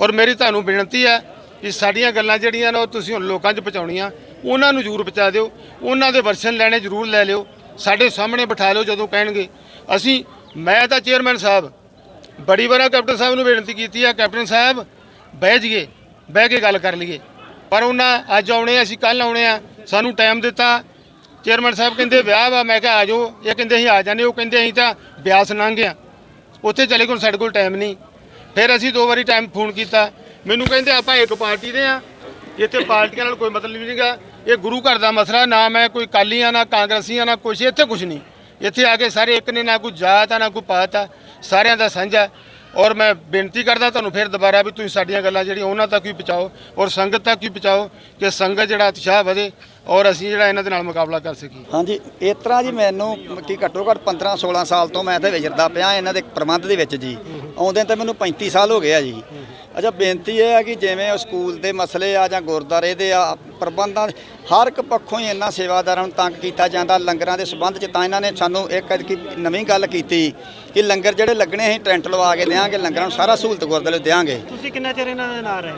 ਔਰ ਮੇਰੀ ਤੁਹਾਨੂੰ ਬੇਨਤੀ ਹੈ ਕਿ ਸਾਡੀਆਂ ਗੱਲਾਂ ਜਿਹੜੀਆਂ ਨੇ ਉਹ ਤੁਸੀਂ ਹੁਣ ਲੋਕਾਂ 'ਚ ਪਹੁੰਚਾਉਣੀਆਂ ਉਹਨਾਂ ਨੂੰ ਜ਼ਰੂਰ ਪਹੁੰਚਾ ਦਿਓ ਉਹਨਾਂ ਦੇ ਵਰਸ਼ਨ ਲੈਣੇ ਜ਼ਰੂਰ ਲੈ ਲਿਓ ਸਾਡੇ ਸਾਹਮਣੇ ਬਿਠਾ ਲਿਓ ਜਦੋਂ ਕਹਿਣਗੇ। ਅਸੀਂ ਮੈਂ ਤਾਂ ਚੇਅਰਮੈਨ ਸਾਹਿਬ ਬੜੀ ਵਾਰ ਕੈਪਟਨ ਸਾਹਿਬ ਨੂੰ ਬੇਨਤੀ ਕੀਤੀ ਆ ਕੈਪਟਨ ਸਾਹਿਬ ਬਹਿ ਜਾਈਏ ਬਹਿ ਕੇ ਗੱਲ ਕਰ ਲਈਏ। ਪਰ ਉਹਨਾਂ ਅੱਜ ਆਉਣੇ ਆ, ਅਸੀਂ ਕੱਲ ਆਉਣੇ ਆ ਸਾਨੂੰ ਟਾਈਮ ਦਿੱਤਾ। ਚੇਅਰਮੈਨ ਸਾਹਿਬ ਕਹਿੰਦੇ ਵਿਆਹ ਵਾ। ਮੈਂ ਕਿਹਾ ਆ ਜਾਓ। ਇਹ ਕਹਿੰਦੇ ਅਸੀਂ ਆ ਜਾਂਦੇ ਉਹ ਕਹਿੰਦੇ ਅਸੀਂ ਤਾਂ ਬਿਆਸ ਲੰਘ ਗਿਆ ਉੱਥੇ ਚਲੇ ਗਏ ਸਾਡੇ ਕੋਲ ਟਾਈਮ ਨਹੀਂ। ਫਿਰ ਅਸੀਂ ਦੋ ਵਾਰੀ ਟਾਈਮ ਫੋਨ ਕੀਤਾ। ਮੈਨੂੰ ਕਹਿੰਦੇ, ਆਪਾਂ ਇੱਕ ਪਾਰਟੀ ਦੇ ਆ। ਇੱਥੇ ਪਾਰਟੀਆਂ ਨਾਲ ਕੋਈ ਮਤਲਬ ਨਹੀਂਗਾ ਇਹ ਗੁਰੂ ਘਰ ਦਾ ਮਸਲਾ, ਨਾ ਮੈਂ ਕੋਈ ਕਾਲੀ ਆ ਨਾ ਕਾਂਗਰਸੀਆਂ, ਨਾ ਕੁਛ, ਇੱਥੇ ਕੁਛ ਨਹੀਂ ਇੱਥੇ ਆ ਕੇ ਸਾਰੇ ਇੱਕ ਨੇ ਨਾ ਕੋਈ ਜਾਤ ਆ, ਨਾ ਕੋਈ ਪਾਤ ਆ। ਸਾਰਿਆਂ ਦਾ ਸਾਂਝਾ। ਔਰ ਮੈਂ ਬੇਨਤੀ ਕਰਦਾ ਤੁਹਾਨੂੰ ਫਿਰ ਦੁਬਾਰਾ ਵੀ ਤੁਸੀਂ ਸਾਡੀਆਂ ਗੱਲਾਂ ਜਿਹੜੀਆਂ ਉਹਨਾਂ ਤੱਕ ਵੀ ਪਹੁੰਚਾਓ ਔਰ ਸੰਗਤ ਤੱਕ ਵੀ ਪਹੁੰਚਾਓ ਕਿ ਸੰਗਤ ਜਿਹੜਾ ਉਤਸ਼ਾਹ ਵਧੇ ਔਰ ਅਸੀਂ ਜਿਹੜਾ ਇਹਨਾਂ ਦੇ ਨਾਲ ਮੁਕਾਬਲਾ ਕਰ ਸਕੀਏ। ਹਾਂਜੀ, ਇਸ ਤਰ੍ਹਾਂ ਜੀ ਮੈਨੂੰ ਕੀ ਘੱਟੋ ਘੱਟ 15 16 ਸਾਲ ਤੋਂ ਮੈਂ ਇੱਥੇ ਵਿਚਰਦਾ ਪਿਆ ਇਹਨਾਂ ਦੇ ਪ੍ਰਬੰਧ ਦੇ ਵਿੱਚ ਜੀ। ਆਉਂਦੇ ਤਾਂ ਮੈਨੂੰ 35 ਸਾਲ ਹੋ ਗਏ ਆ ਜੀ। ਅੱਛਾ, ਬੇਨਤੀ ਇਹ ਆ ਕਿ ਜਿਵੇਂ ਉਹ ਸਕੂਲ ਦੇ ਮਸਲੇ ਆ ਜਾਂ ਗੁਰਦਾਰੇ ਦੇ ਆ ਪ੍ਰਬੰਧਾਂ ਹਰ ਇੱਕ ਪੱਖੋਂ ਹੀ ਇਹਨਾਂ ਸੇਵਾਦਾਰਾਂ ਨੂੰ ਤੰਗ ਕੀਤਾ ਜਾਂਦਾ ਲੰਗਰਾਂ ਦੇ ਸੰਬੰਧ 'ਚ ਤਾਂ ਇਹਨਾਂ ਨੇ ਸਾਨੂੰ ਇੱਕ ਐਤਕੀ ਨਵੀਂ ਗੱਲ ਕੀਤੀ ਕਿ ਲੰਗਰ ਜਿਹੜੇ ਲੱਗਣੇ ਅਸੀਂ ਟੈਂਟ ਲਵਾ ਕੇ ਦੇਵਾਂਗੇ ਲੰਗਰਾਂ ਨੂੰ ਸਾਰਾ ਸਹੂਲਤ ਗੁਰਦੁਆਰੇ ਦੇਵਾਂਗੇ ਤੁਸੀਂ ਕਿੰਨਾ ਚਿਰ ਇਹਨਾਂ ਦੇ ਨਾਲ ਰਹੇ?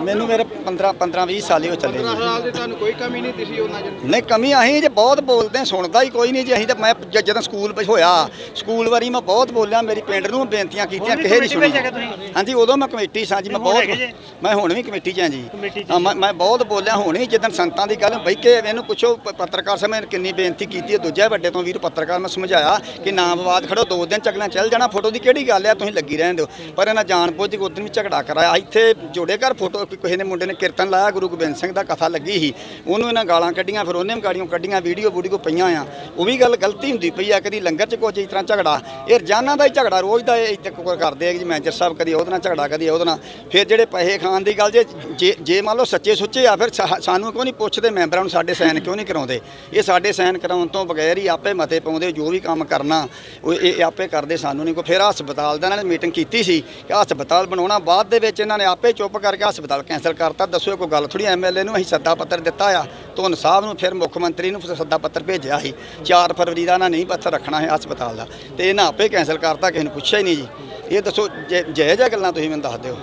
ਮੈਨੂੰ ਮੇਰੇ 15 15 20 ਸਾਲ ਹੀ ਹੋ ਚੱਲੇ ਜੀ ਸਾਲ ਦੇ ਤੁਹਾਨੂੰ ਕੋਈ ਕਮੀ ਨਹੀਂ ਦਿਸੀ ਉਹਨਾਂ ਨਹੀਂ ਕਮੀ ਅਸੀਂ ਜੇ ਬਹੁਤ ਬੋਲਦੇ ਸੁਣਦਾ ਹੀ ਕੋਈ ਨਹੀਂ ਜੀ ਅਸੀਂ ਤਾਂ ਮੈਂ ਜ- ਜਦੋਂ ਸਕੂਲ ਵਿੱਚ ਹੋਇਆ ਸਕੂਲ ਵਾਰੀ ਮੈਂ ਬਹੁਤ ਬੋਲਿਆ ਮੇਰੀ ਪਿੰਡ ਨੂੰ ਬੇਨਤੀਆਂ ਕੀਤੀਆਂ ਹੁਣ ਵੀ ਕਿਸੇ ਨਹੀਂ ਕਮੇਟੀ ਵਿੱਚ ਸੁਣੀ ਤੁਸੀਂ? ਹਾਂਜੀ ਉਦੋਂ ਮੈਂ ਕਮੇਟੀ ਸਾਂ ਜੀ ਮੈਂ ਹੁਣ ਬਹੁਤ ਜੇ? ਮੈਂ ਹੁਣ ਵੀ ਕਮੇਟੀ 'ਚ ਹਾਂ ਜੀ। ਕਮੇਟੀ 'ਚ ਹਾਂ, ਮੈਂ ਮੈਂ ਬਹੁਤ ਬੋਲਿਆ ਹੁਣ ਵੀ ਜਦੋਂ ਸੰਤਾਂ ਦੀ ਗੱਲ ਬਈ ਕੇ ਇਹਨੂੰ ਪੁੱਛੋ, ਪ- ਪੱਤਰਕਾਰ ਸਮੇਂ ਕਿੰਨੀ ਬੇਨਤੀ ਕੀਤੀ ਹੈ। ਦੂਜੇ ਵੱਡੇ ਤੋਂ ਵੀਰ ਪੱਤਰਕਾਰ ਮੈਂ ਸਮਝਾਇਆ ਕਿ ਨਾ ਵਿਵਾਦ ਖੜੋ, ਦੋ ਦਿਨ ਚੱਕਲਾਂ ਚੱਲ ਜਾਣਾ ਫੋਟੋ ਦੀ ਕਿਹੜੀ ਗੱਲ ਹੈ, ਤੁਸੀਂ ਲੱਗੀ ਰਹਿਣ ਦਿਓ। ਪਰ ਇਹਨਾਂ ਜਾਣ ਬੁੱਝ ਕੇ ਉਦੋਂ ਵੀ ਝਗੜਾ ਕਰਾਇਆ। ਇੱਥੇ ਜੋੜੇ ਘਰ ਫੋਟੋ ਕਿਸੇ ਨੇ ਮੁੰਡੇ ਨੇ ਕੀਰਤਨ ਲਾਇਆ, ਗੁਰੂ ਗੋਬਿੰਦ ਸਿੰਘ ਦਾ ਕਥਾ ਲੱਗੀ ਸੀ। ਉਹਨੂੰ ਇਹਨਾਂ ਗਾਲਾਂ ਕੱਢੀਆਂ, ਫਿਰ ਉਹਨੇ ਵੀ ਗਾੜੀਆਂ ਕੱਢੀਆਂ, ਵੀਡੀਓ ਵੀਡੀਓ ਪਈਆਂ ਆ। ਉਹ ਵੀ ਗੱਲ ਗਲਤੀ ਹੁੰਦੀ ਪਈ ਆ, ਕਦੀ ਲੰਗਰ 'ਚ ਕੁਝ ਇਸ ਤਰ੍ਹਾਂ ਝਗੜਾ। ਇਹ ਰੋਜ਼ਾਨਾ ਦਾ ਹੀ ਝਗੜਾ, ਰੋਜ਼ ਦਾ ਇਹ ਇੱਥੇ ਕਰਦੇ ਆ ਕਿ ਜੀ ਮੈਨੇਜਰ ਸਾਹਿਬ ਕਦੀ ਉਹਦੇ ਨਾਲ ਝਗੜਾ, ਕਦੀ ਉਹਦੇ ਨਾਲ। ਫਿਰ ਜਿਹੜੇ ਪੈਸੇ ਖਾਣ ਦੀ ਗੱਲ ਜੇ ਜੇ ਜੇ ਮੰਨ ਲਓ ਸੱਚੇ ਸੁੱਚੇ ਆ, ਫਿਰ ਸਾਨੂੰ ਕਿਉਂ ਨਹੀਂ ਪੁੱਛਦੇ? ਮੈਂਬਰਾਂ ਨੂੰ ਸਾਡੇ ਸਾਈਨ ਕਿਉਂ ਨਹੀਂ ਕਰਾਉਂਦੇ? ਇਹ ਸਾਡੇ ਸਾਈਨ ਕਰਾਉਣ ਤੋਂ ਬਗੈਰ ਹੀ ਆਪੇ ਮਤੇ ਪਾਉਂਦੇ, ਜੋ ਵੀ ਕੰਮ ਕਰਨਾ, ਉਹ ਇਹ ਆਪੇ ਕਰਦੇ, ਸਾਨੂੰ ਨਹੀਂ ਕੋਈ ਫਿਰ ਹਸਪਤਾਲ ਦਾ ਇਹਨਾਂ ਨੇ ਮੀਟਿੰਗ ਕੀਤੀ ਸੀ ਕਿ ਹਸਪਤਾਲ ਬਣਾਉਣਾ, ਬਾਅਦ ਦੇ ਵਿੱਚ ਇਹਨਾਂ ਨੇ ਆਪੇ ਚੁੱਪ ਕਰਕੇ ਹਸਪਤਾਲ ਕੈਂਸਲ ਕਰਤਾ। ਦੱਸੋ ਇਹ ਕੋਈ ਗੱਲ ਥੋੜੀ ਐਮਐਲਏ ਨੂੰ ਅਸੀਂ ਸੱਦਾ ਪੱਤਰ ਦਿੱਤਾ ਆ। ਧੁੰਨ ਸਾਹਿਬ ਨੂੰ ਫਿਰ ਮੁੱਖ ਮੰਤਰੀ ਨੂੰ ਸੱਦਾ ਪੱਤਰ ਭੇਜਿਆ ਸੀ। 4 ਫਰਵਰੀ ਦਾ ਇਹਨਾਂ ਨਹੀਂ ਪੱਤਰ ਰੱਖਣਾ ਹੈ ਹਸਪਤਾਲ ਦਾ। ਤੇ ਇਹਨਾਂ ਆਪੇ ਕੈਂਸਲ ਕਰਤਾ, ਕਿਸੇ ਨੂੰ ਪੁੱਛਿਆ ਹੀ ਨਹੀਂ ਜੀ। ਇਹ ਦੱਸੋ, ਜੇ ਜਿਹੇ ਜਿਹਾ ਗੱਲਾਂ ਤੁਸੀਂ ਮੈਨੂੰ ਦੱਸ ਦਿਓ।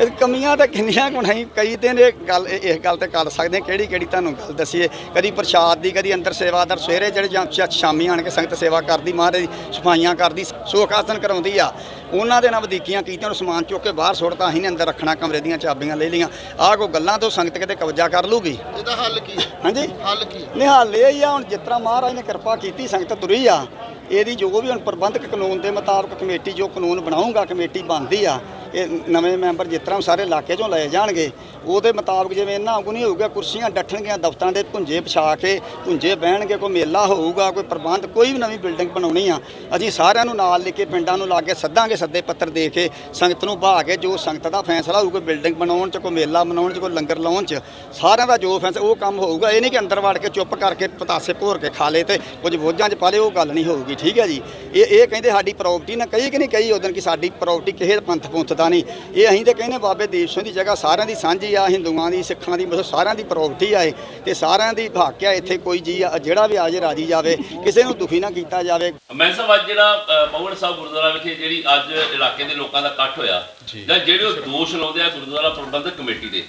ਇਹ ਕਮੀਆਂ ਤਾਂ ਕਿੰਨੀਆਂ ਕੁ ਨਹੀਂ ਕਈ ਦਿਨ ਇਹ ਗੱਲ ਇਸ ਗੱਲ ਤੇ ਕਰ ਸਕਦੇ ਕਿਹੜੀ ਕਿਹੜੀ ਤੁਹਾਨੂੰ ਗੱਲ ਦਸੀਏ। ਕਦੀ ਪ੍ਰਸ਼ਾਦ ਦੀ ਕਦੀ ਅੰਦਰ ਸੇਵਾਦਾਰ ਸਵੇਰੇ ਜਿਹੜੇ ਜਾਂ ਸ਼ਾਮੀ ਆਣ ਕੇ ਸੰਗਤ ਸੇਵਾ ਕਰਦੀ ਮਹਾਰਾਜ ਦੀ ਸਫਾਈਆਂ ਕਰਦੀ ਸੋਖ ਆਸਨ ਕਰਾਉਂਦੀ ਆ। ਉਹਨਾਂ ਦੇ ਨਾਲ ਵਧੀਕੀਆਂ ਕੀਤੀਆਂ ਉਹ ਸਮਾਨ ਚੁੱਕ ਕੇ ਬਾਹਰ ਸੁੱਟਤਾ ਅਸੀਂ ਨੇ ਅੰਦਰ ਰੱਖਣਾ ਕਮਰੇ ਦੀਆਂ ਚਾਬੀਆਂ ਲੈ ਲਈਆਂ। ਆਹ ਕੋਈ ਗੱਲਾਂ ਤੋਂ ਸੰਗਤ ਕਿਤੇ ਕਬਜ਼ਾ ਕਰ ਲੂਗੀ? ਇਹਦਾ ਹੱਲ ਕੀ? ਹਾਂਜੀ? ਹੱਲ ਕੀ? ਨਿਹਾਲ ਇਹ ਹੀ ਆ ਹੁਣ ਜਿਸ ਤਰ੍ਹਾਂ ਮਹਾਰਾਜ ਨੇ ਕਿਰਪਾ ਕੀਤੀ ਸੰਗਤ ਤੁਰੀ ਆ। ਇਹਦੀ ਜੋ ਵੀ ਹੁਣ ਪ੍ਰਬੰਧਕ ਕਾਨੂੰਨ ਦੇ ਮੁਤਾਬਕ ਕਮੇਟੀ ਜੋ ਕਾਨੂੰਨ ਬਣਾਊਗਾ ਕਮੇਟੀ ਬਣਦੀ ਆ ਇਹ ਨਵੇਂ ਮੈਂਬਰ ਜਿਸ ਤਰ੍ਹਾਂ ਸਾਰੇ ਇਲਾਕੇ ਚੋਂ ਲਏ ਜਾਣਗੇ ਉਹਦੇ ਮੁਤਾਬਕ ਜਿਵੇਂ ਇਹਨਾਂ ਵਾਂਗੂ ਨਹੀਂ ਹੋਊਗਾ, ਕੁਰਸੀਆਂ ਡੱਠਣਗੀਆਂ, ਦਫ਼ਤਰਾਂ ਦੇ ਭੁੰਜੇ ਪਛਾ ਕੇ ਭੁੰਜੇ ਬਹਿਣਗੇ, ਕੋਈ ਮੇਲਾ ਹੋਊਗਾ, ਕੋਈ ਪ੍ਰਬੰਧ, ਕੋਈ ਵੀ ਨਵੀਂ ਬਿਲਡਿੰਗ ਬਣਾਉਣੀ ਆ, ਅਸੀਂ ਸਾਰਿਆਂ ਨੂੰ ਨਾਲ ਲੈ ਕੇ ਪਿੰਡਾਂ ਨੂੰ ਲਾ ਕੇ ਸੱਦਾਂਗੇ, ਸੱਦੇ ਪੱਤਰ ਦੇ ਕੇ ਸੰਗਤ ਨੂੰ ਬਹਾ ਕੇ ਜੋ ਸੰਗਤ ਦਾ ਫੈਸਲਾ ਹੋਊਗਾ ਬਿਲਡਿੰਗ ਬਣਾਉਣ ਚ, ਕੋਈ ਮੇਲਾ ਬਣਾਉਣ ਚ, ਕੋਈ ਲੰਗਰ ਲਾਉਣ ਚ, ਸਾਰਿਆਂ ਦਾ ਜੋ ਫੈਸਲਾ ਉਹ ਕੰਮ ਹੋਊਗਾ, ਇਹ ਨਹੀਂ ਕਿ ਅੰਦਰ ਵੜ ਕੇ ਚੁੱਪ ਕਰਕੇ ਪਤਾਸੇ ਭੋਰ ਕੇ ਖਾ ਲੇ ਤੇ ਕੁਝ ਬੋਝਾਂ ਚ ਪਾ ਲੇ ਉਹ ਗੱਲ ਨਹੀਂ ਹੋਊਗੀ, ਠੀਕ ਹੈ ਜੀ? ਇਹ ਇਹ ਕਹਿੰਦੇ ਸਾਡੀ ਪ੍ਰਾਪਰਟੀ ਨਾ ਕਹੀ ਕਿ ਨਹੀਂ ਕਹੀ, ਉਦੋਂ ਕਿ ਸਾਡੀ ਪ੍ਰਾਪਰਟੀ ਕਿਸੇ ਪੰਥ ਪੁੰਥ ਦਾ ਨਹੀਂ। ਇਹ ਅਸੀਂ ਤੇ ਕਹਿੰਦੇ ਬਾਬੇ ਦੀਪ ਸਿੰਘ ਦੀ ਜਗ੍ਹਾ ਸਾਰਿਆਂ ਦੀ ਸਾਂਝੀ ਆ ਹਿੰਦੂਆਂ ਦੀ ਸਿੱਖਾਂ ਦੀ ਮਤਲਬ ਸਾਰਿਆਂ ਦੀ ਪ੍ਰਾਪਰਟੀ ਆ ਇਹ। ਤੇ ਸਾਰਿਆਂ ਦੀ ਹੱਕ ਆ ਇੱਥੇ ਕੋਈ ਜੀ ਆ- ਜਿਹੜਾ ਵੀ ਆ ਜੇ ਰਾਜੀ ਜਾਵੇ ਕਿਸੇ ਨੂੰ ਦੁਖੀ ਨਾ ਕੀਤਾ ਜਾਵੇ। ਮੈਂ ਸਾਹਿਬ ਅੱਜ ਜਿਹੜਾ ਪਵਨ ਸਾਹਿਬ ਗੁਰਦੁਆਰਾ ਵਿਖੇ ਜਿਹੜੀ ਅੱਜ ਇਲਾਕੇ ਦੇ ਲੋਕਾਂ ਦਾ ਇਕੱਠ ਹੋਇਆ ਜਾਂ। ਜਿਹੜੇ ਉਹ ਦੋਸ਼ ਲਾਉਂਦੇ ਆ ਗੁਰਦੁਆਰਾ ਪ੍ਰਬੰਧਕ ਕਮੇਟੀ ਦੇ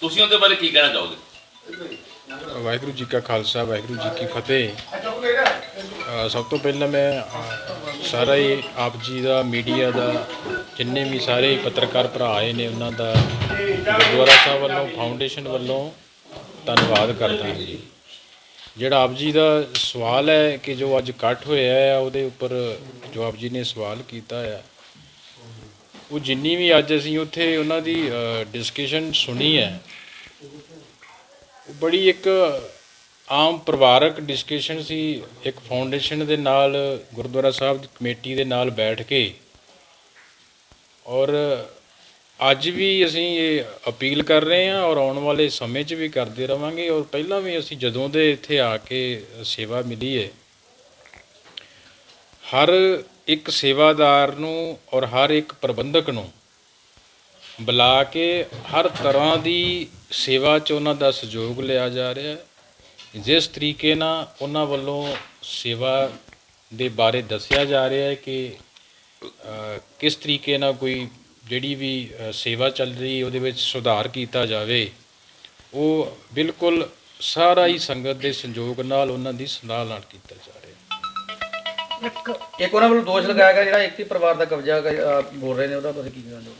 ਤੁਸੀਂ ਉਹਦੇ ਬਾਰੇ ਕੀ ਕਹਿਣਾ ਚਾਹੋਗੇ? ਵਾਹਿਗੁਰੂ ਜੀ ਕਾ ਖਾਲਸਾ ਵਾਹਿਗੁਰੂ ਜੀ ਕੀ ਫਤਿਹ। ਸਭ ਤੋਂ ਪਹਿਲਾਂ ਮੈਂ ਸਾਰਾ ਹੀ ਆਪ ਜੀ ਦਾ ਮੀਡੀਆ ਦਾ ਜਿੰਨੇ ਵੀ ਸਾਰੇ ਪੱਤਰਕਾਰ ਭਰਾ ਆਏ ਨੇ ਉਹਨਾਂ ਦਾ ਗੁਰਦੁਆਰਾ ਸਾਹਿਬ ਵੱਲੋਂ ਫਾਊਂਡੇਸ਼ਨ ਵੱਲੋਂ ਧੰਨਵਾਦ ਕਰਦਾ ਹਾਂ। ਜੀ ਜਿਹੜਾ ਆਪ ਜੀ ਦਾ ਸਵਾਲ ਹੈ ਕਿ ਜੋ ਅੱਜ ਇਕੱਠ ਹੋਇਆ ਹੈ, ਉਹਦੇ ਉੱਪਰ ਜੋ ਆਪ ਜੀ ਨੇ ਸਵਾਲ ਕੀਤਾ ਹੈ, ਉਹ ਜਿੰਨੀ ਵੀ ਅੱਜ ਅਸੀਂ ਉੱਥੇ ਉਹਨਾਂ ਦੀ ਡਿਸਕਸ਼ਨ ਸੁਣੀ ਹੈ, ਉਹ ਬੜੀ ਇੱਕ ਆਮ ਪਰਿਵਾਰਕ ਡਿਸਕਸ਼ਨ ਸੀ। ਇੱਕ ਫਾਊਂਡੇਸ਼ਨ ਦੇ ਨਾਲ, ਗੁਰਦੁਆਰਾ ਸਾਹਿਬ ਦੀ ਕਮੇਟੀ ਦੇ ਨਾਲ ਬੈਠ ਕੇ ਔਰ ਅੱਜ ਵੀ ਅਸੀਂ ਇਹ ਅਪੀਲ ਕਰ ਰਹੇ ਹਾਂ ਔਰ ਆਉਣ ਵਾਲੇ ਸਮੇਂ 'ਚ ਵੀ ਕਰਦੇ ਰਵਾਂਗੇ ਔਰ ਪਹਿਲਾਂ ਵੀ ਅਸੀਂ ਜਦੋਂ ਦੇ ਇੱਥੇ ਆ ਕੇ ਸੇਵਾ ਮਿਲੀ ਹੈ, ਹਰ ਇੱਕ ਸੇਵਾਦਾਰ ਨੂੰ ਔਰ ਹਰ ਇੱਕ ਪ੍ਰਬੰਧਕ ਨੂੰ ਬੁਲਾ ਕੇ ਹਰ ਤਰ੍ਹਾਂ ਦੀ ਸੇਵਾ 'ਚ ਉਹਨਾਂ ਦਾ ਸਹਿਯੋਗ ਲਿਆ ਜਾ ਰਿਹਾ ਹੈ। ਜਿਸ ਤਰੀਕੇ ਨਾਲ ਉਹਨਾਂ ਵੱਲੋਂ ਸੇਵਾ ਦੇ ਬਾਰੇ ਦੱਸਿਆ ਜਾ ਰਿਹਾ ਹੈ ਕਿ ਕਿਸ ਤਰੀਕੇ ਨਾਲ ਕੋਈ ਜਿਹੜੀ ਵੀ ਸੇਵਾ ਚੱਲ ਰਹੀ ਉਹਦੇ ਵਿੱਚ ਸੁਧਾਰ ਕੀਤਾ ਜਾਵੇ ਉਹ ਬਿਲਕੁਲ ਸਾਰਾ ਹੀ ਸੰਗਤ ਦੇ ਸੰਯੋਗ ਨਾਲ ਉਹਨਾਂ ਦੀ ਸਲਾਹ ਨਾਲ ਕੀਤਾ ਜਾ ਰਿਹਾ। ਹੈ ਇੱਕ ਇੱਕ ਉਹਨਾਂ ਵੱਲੋਂ ਦੋਸ਼ ਲਗਾਇਆ ਗਿਆ ਜਿਹੜਾ ਇੱਕ ਹੀ ਪਰਿਵਾਰ ਦਾ ਕਬਜ਼ਾ ਬੋਲ ਰਹੇ ਨੇ ਉਹਦਾ ਤੁਸੀਂ ਕੀ ਚਾਹੋਗੇ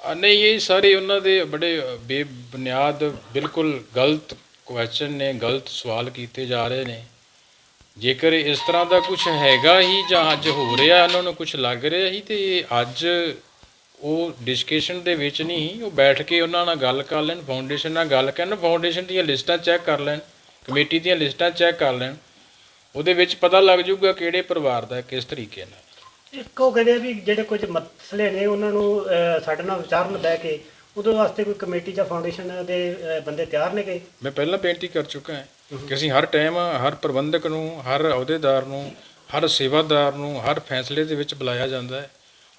ਆ ਨਹੀਂ ਇਹ ਸਾਰੇ ਉਹਨਾਂ ਦੇ ਬੜੇ ਬੇਬੁਨਿਆਦ ਬਿਲਕੁਲ ਗਲਤ ਕੁਐਸਚਨ ਨੇ ਗਲਤ ਸਵਾਲ ਕੀਤੇ ਜਾ ਰਹੇ ਨੇ। ਜੇਕਰ ਇਸ ਤਰ੍ਹਾਂ ਦਾ ਕੁਝ ਹੈਗਾ ਹੀ ਜਾਂ ਅੱਜ ਹੋ ਰਿਹਾ ਉਹਨਾਂ ਨੂੰ ਕੁਝ ਲੱਗ ਰਿਹਾ ਹੀ ਤੇ ਇਹ ਅੱਜ ਉਹ ਡਿਸਕਸ਼ਨ ਦੇ ਵਿੱਚ ਨਹੀਂ ਉਹ ਬੈਠ ਕੇ ਉਹਨਾਂ ਨਾਲ ਗੱਲ ਕਰ ਲੈਣ ਫਾਊਂਡੇਸ਼ਨ ਨਾਲ ਗੱਲ ਕਰਨ ਫਾਊਂਡੇਸ਼ਨ ਦੀਆਂ ਲਿਸਟਾਂ ਚੈੱਕ ਕਰ ਲੈਣ ਕਮੇਟੀ ਦੀਆਂ ਲਿਸਟਾਂ ਚੈੱਕ ਕਰ ਲੈਣ। ਉਹਦੇ ਵਿੱਚ ਪਤਾ ਲੱਗ ਜਾਊਗਾ ਕਿਹੜੇ ਪਰਿਵਾਰ ਦਾ ਕਿਸ ਤਰੀਕੇ ਨਾਲ। ਇੱਕ ਕਹਿੰਦੇ ਵੀ ਜਿਹੜੇ ਕੁਝ ਮਸਲੇ ਨੇ ਉਹਨਾਂ ਨੂੰ ਸਾਡੇ ਨਾਲ ਵਿਚਾਰਨ ਬਹਿ ਕੇ ਉਹਦੇ ਵਾਸਤੇ ਕੋਈ ਕਮੇਟੀ ਜਾਂ ਫਾਊਂਡੇਸ਼ਨ ਦੇ ਬੰਦੇ ਤਿਆਰ ਨੇ ਗਏ ਮੈਂ ਪਹਿਲਾਂ ਬੇਨਤੀ ਕਰ ਚੁੱਕਾ ਹਾਂ ਕਿ ਅਸੀਂ ਹਰ ਟਾਈਮ ਹਰ ਪ੍ਰਬੰਧਕ ਨੂੰ ਹਰ ਅਹੁਦੇਦਾਰ ਨੂੰ ਹਰ ਸੇਵਾਦਾਰ ਨੂੰ ਹਰ ਫੈਸਲੇ ਦੇ ਵਿੱਚ ਬੁਲਾਇਆ ਜਾਂਦਾ ਹੈ।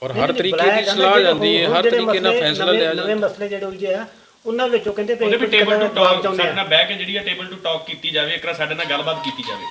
ਔਰ ਹਰ ਤਰੀਕੇ ਦੀ ਸਲਾਹ ਜਾਂਦੀ ਹੈ ਹਰ ਤਰੀਕੇ ਨਾਲ ਫੈਸਲਾ ਲਿਆ ਨਵੇਂ ਜਾਂਦਾ ਮਸਲੇ ਜਿਹੜੇ ਉਲਝੇ ਆ ਉਹਨਾਂ ਵਿੱਚੋਂ ਕਹਿੰਦੇ ਵੀ ਉਹਦੇ ਵੀ ਟੇਬਲ ਟੂ ਟਾਕ ਸਾਡੇ ਆ। ਨਾਲ ਬਹਿ ਕੇ ਜਿਹੜੀ ਆ ਟੇਬਲ ਟੂ ਟਾਕ ਕੀਤੀ ਜਾਵੇ ਇੱਕ ਵਾਰ ਸਾਡੇ ਨਾਲ ਗੱਲਬਾਤ ਕੀਤੀ ਜਾਵੇ।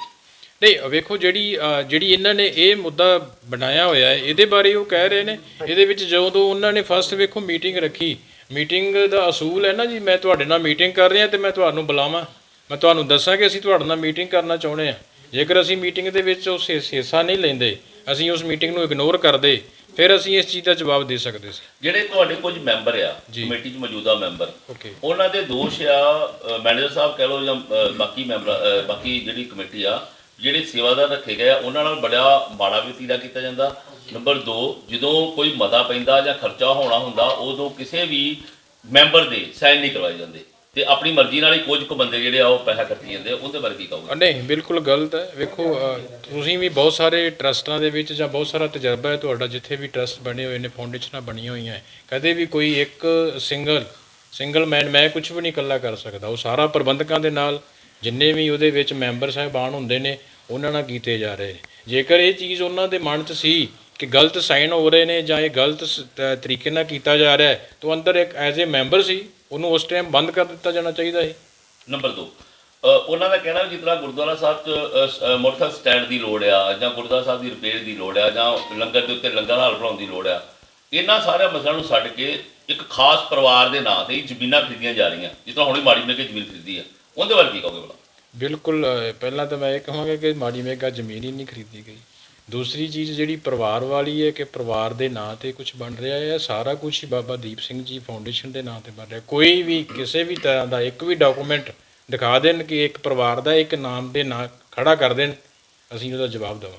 ਨਹੀਂ ਵੇਖੋ ਜਿਹੜੀ ਜਿਹੜੀ ਇਹਨਾਂ ਨੇ ਇਹ ਮੁੱਦਾ ਬਣਾਇਆ ਹੋਇਆ ਹੈ ਇਹਦੇ ਬਾਰੇ ਉਹ ਕਹਿ ਰਹੇ ਨੇ। ਇਹਦੇ ਵਿੱਚ ਜਦੋਂ ਉਹਨਾਂ ਨੇ ਫਸਟ ਵੇਖੋ ਮੀਟਿੰਗ ਰੱਖੀ ਮੀਟਿੰਗ ਦਾ ਅਸੂਲ ਹੈ ਨਾ ਜੀ ਮੈਂ ਤੁਹਾਡੇ ਨਾਲ ਮੀਟਿੰਗ ਕਰ ਰਿਹਾ ਤੇ ਮੈਂ ਤੁਹਾਨੂੰ ਬੁਲਾਵਾਂ। ਮੈਂ ਤੁਹਾਨੂੰ ਦੱਸਾਂ ਕਿ ਅਸੀਂ ਤੁਹਾਡੇ ਨਾਲ ਮੀਟਿੰਗ ਕਰਨਾ ਚਾਹੁੰਦੇ ਹਾਂ। ਜੇਕਰ ਅਸੀਂ ਮੀਟਿੰਗ ਦੇ ਵਿੱਚ ਉਸ ਹਿੱਸ- ਹਿੱਸਾ ਨਹੀਂ ਲੈਂਦੇ ਅਸੀਂ ਉਸ ਮੀਟਿੰਗ ਨੂੰ ਇਗਨੋਰ ਕਰਦੇ ਫਿਰ ਅਸੀਂ ਇਸ ਚੀਜ਼ ਦਾ ਜਵਾਬ ਦੇ ਸਕਦੇ ਸੀ। ਜਿਹੜੇ ਤੁਹਾਡੇ ਕੁਝ ਮੈਂਬਰ ਆ ਕਮੇਟੀ 'ਚ ਮੌਜੂਦਾ ਮੈਂਬਰ ਓਕੇ। ਉਹਨਾਂ ਦੇ ਦੋਸ਼ ਆ ਮੈਨੇਜਰ ਸਾਹਿਬ ਕਹਿ ਲਓ ਜਾਂ ਬਾਕੀ ਮੈਂਬਰ ਬਾਕੀ ਜਿਹੜੀ ਕਮੇਟੀ ਆ ਜਿਹੜੇ ਸੇਵਾਦਾਰ ਰੱਖੇ ਗਏ ਆ ਉਹਨਾਂ ਨਾਲ ਬੜਾ ਮਾੜਾ ਵਤੀਰਾ ਕੀਤਾ ਜਾਂਦਾ। ਨੰਬਰ 2 ਜਦੋਂ ਕੋਈ ਮਤਾ ਪੈਂਦਾ ਜਾਂ ਖਰਚਾ ਹੋਣਾ ਹੁੰਦਾ ਉਦੋਂ ਕਿਸੇ ਵੀ ਮੈਂਬਰ ਦੇ ਸਾਈਨ ਨਹੀਂ ਕਰਵਾਏ ਜਾਂਦੇ। ਤੇ ਆਪਣੀ ਮਰਜ਼ੀ ਨਾਲ ਹੀ ਕੁਝ ਕੁ ਬੰਦੇ ਜਿਹੜੇ ਆ ਉਹ ਪੈਸਾ ਖਰਚੀ ਜਾਂਦੇ ਆ ਉਹਦੇ ਬਾਰੇ ਕੀ ਕਹੋਗੇ? ਨਹੀਂ ਬਿਲਕੁਲ ਗਲਤ ਹੈ। ਵੇਖੋ ਅ, ਤੁਸੀਂ ਵੀ ਬਹੁਤ ਸਾਰੇ ਟਰਸਟਾਂ ਦੇ ਵਿੱਚ ਜਾਂ ਬਹੁਤ ਸਾਰਾ ਤਜਰਬਾ ਹੈ ਤੁਹਾਡਾ ਜਿੱਥੇ ਵੀ ਟਰਸਟ ਬਣੇ ਹੋਏ ਨੇ ਫਾਊਂਡੇਸ਼ਨਾਂ ਬਣੀਆਂ ਹੋਈਆਂ ਹੈ। ਕਦੇ ਵੀ ਕੋਈ ਇੱਕ ਸਿੰਗਲ ਸਿੰਗਲ ਮੈਨ ਮੈਂ ਕੁਝ ਵੀ ਨਹੀਂ ਇਕੱਲਾ ਕਰ ਸਕਦਾ। ਉਹ ਸਾਰਾ ਪ੍ਰਬੰਧਕਾਂ ਦੇ ਨਾਲ ਜਿੰਨੇ ਵੀ ਉਹਦੇ ਵਿੱਚ ਮੈਂਬਰ ਸਾਹਿਬਾਨ ਹੁੰਦੇ ਨੇ ਉਹਨਾਂ ਨਾਲ ਕੀਤੇ ਜਾ ਰਹੇ ਨੇ। ਜੇਕਰ ਇਹ ਚੀਜ਼ ਉਹਨਾਂ ਦੇ ਮਨ 'ਚ ਸੀ ਕਿ ਗਲਤ ਸਾਈਨ ਹੋ ਰਹੇ ਨੇ ਜਾਂ ਇਹ ਗਲਤ ਤਰੀਕੇ ਨਾਲ ਕੀਤਾ ਜਾ ਰਿਹਾ ਹੈ ਤਾਂ ਅੰਦਰ ਇੱਕ ਐਜ਼ ਅ ਮੈਂਬਰ ਸੀ ਉਹਨੂੰ ਉਸ ਟਾਈਮ ਬੰਦ ਕਰ ਦਿੱਤਾ ਜਾਣਾ ਚਾਹੀਦਾ ਸੀ। ਨੰਬਰ 2 ਉਹਨਾਂ ਦਾ ਕਹਿਣਾ ਜਿਸ ਤਰ੍ਹਾਂ ਗੁਰਦੁਆਰਾ ਸਾਹਿਬ 'ਚ ਮੋਟਰਸਾਈਕਲ ਸਟੈਂਡ ਦੀ ਲੋੜ ਆ ਜਾਂ ਗੁਰਦੁਆਰਾ ਸਾਹਿਬ ਦੀ ਰਿਪੇਅਰ ਦੀ ਲੋੜ ਆ ਜਾਂ ਲੰਗਰ ਦੇ ਉੱਤੇ ਲੰਗਰ ਹਾਲ ਬਣਾਉਣ ਦੀ ਲੋੜ ਆ ਇਹਨਾਂ ਸਾਰੇ ਮਸਲਿਆਂ ਨੂੰ ਛੱਡ ਕੇ ਇੱਕ ਖਾਸ ਪਰਿਵਾਰ ਦੇ ਨਾਂ ਤੇ ਜ਼ਮੀਨਾਂ ਖਰੀਦੀਆਂ ਜਾ ਰਹੀਆਂ ਜਿਸ ਤਰ੍ਹਾਂ ਹੁਣੇ ਮਾੜੀ ਮੇਕੇ ਜ਼ਮੀਨ ਖਰੀਦੀ ਆ। ਉਹਦੇ ਬਾਰੇ ਕੀ ਕਹੋਗੇ ਭਲਾ? ਬਿਲਕੁਲ ਪਹਿਲਾਂ ਤਾਂ ਮੈਂ ਇਹ ਕਹਾਂਗਾ ਕਿ ਮਾੜੀ ਮੇਗਾ ਜ਼ਮੀਨ ਹੀ ਨਹੀਂ ਖਰੀਦੀ ਗਈ। ਦੂਸਰੀ ਚੀਜ਼ ਜਿਹੜੀ ਪਰਿਵਾਰ ਵਾਲੀ ਹੈ ਕਿ ਪਰਿਵਾਰ ਦੇ ਨਾਂ ਤੇ ਕੁਝ ਬਣ ਰਿਹਾ ਹੈ, ਸਾਰਾ ਕੁਝ ਹੀ ਬਾਬਾ ਦੀਪ ਸਿੰਘ ਜੀ ਫਾਊਂਡੇਸ਼ਨ ਦੇ ਨਾਂ ਤੇ ਬਣ ਰਿਹਾ ਕੋਈ ਵੀ ਕਿਸੇ ਵੀ ਤਰ੍ਹਾਂ ਦਾ ਇੱਕ ਵੀ ਡਾਕੂਮੈਂਟ ਦਿਖਾ ਦੇਣ ਕਿ ਇੱਕ ਪਰਿਵਾਰ ਦਾ ਇੱਕ ਨਾਮ ਦੇ ਨਾਂ ਖੜਾ ਕਰ ਦੇਣ, ਅਸੀਂ ਉਹਦਾ ਜਵਾਬ ਦੇਵਾਂ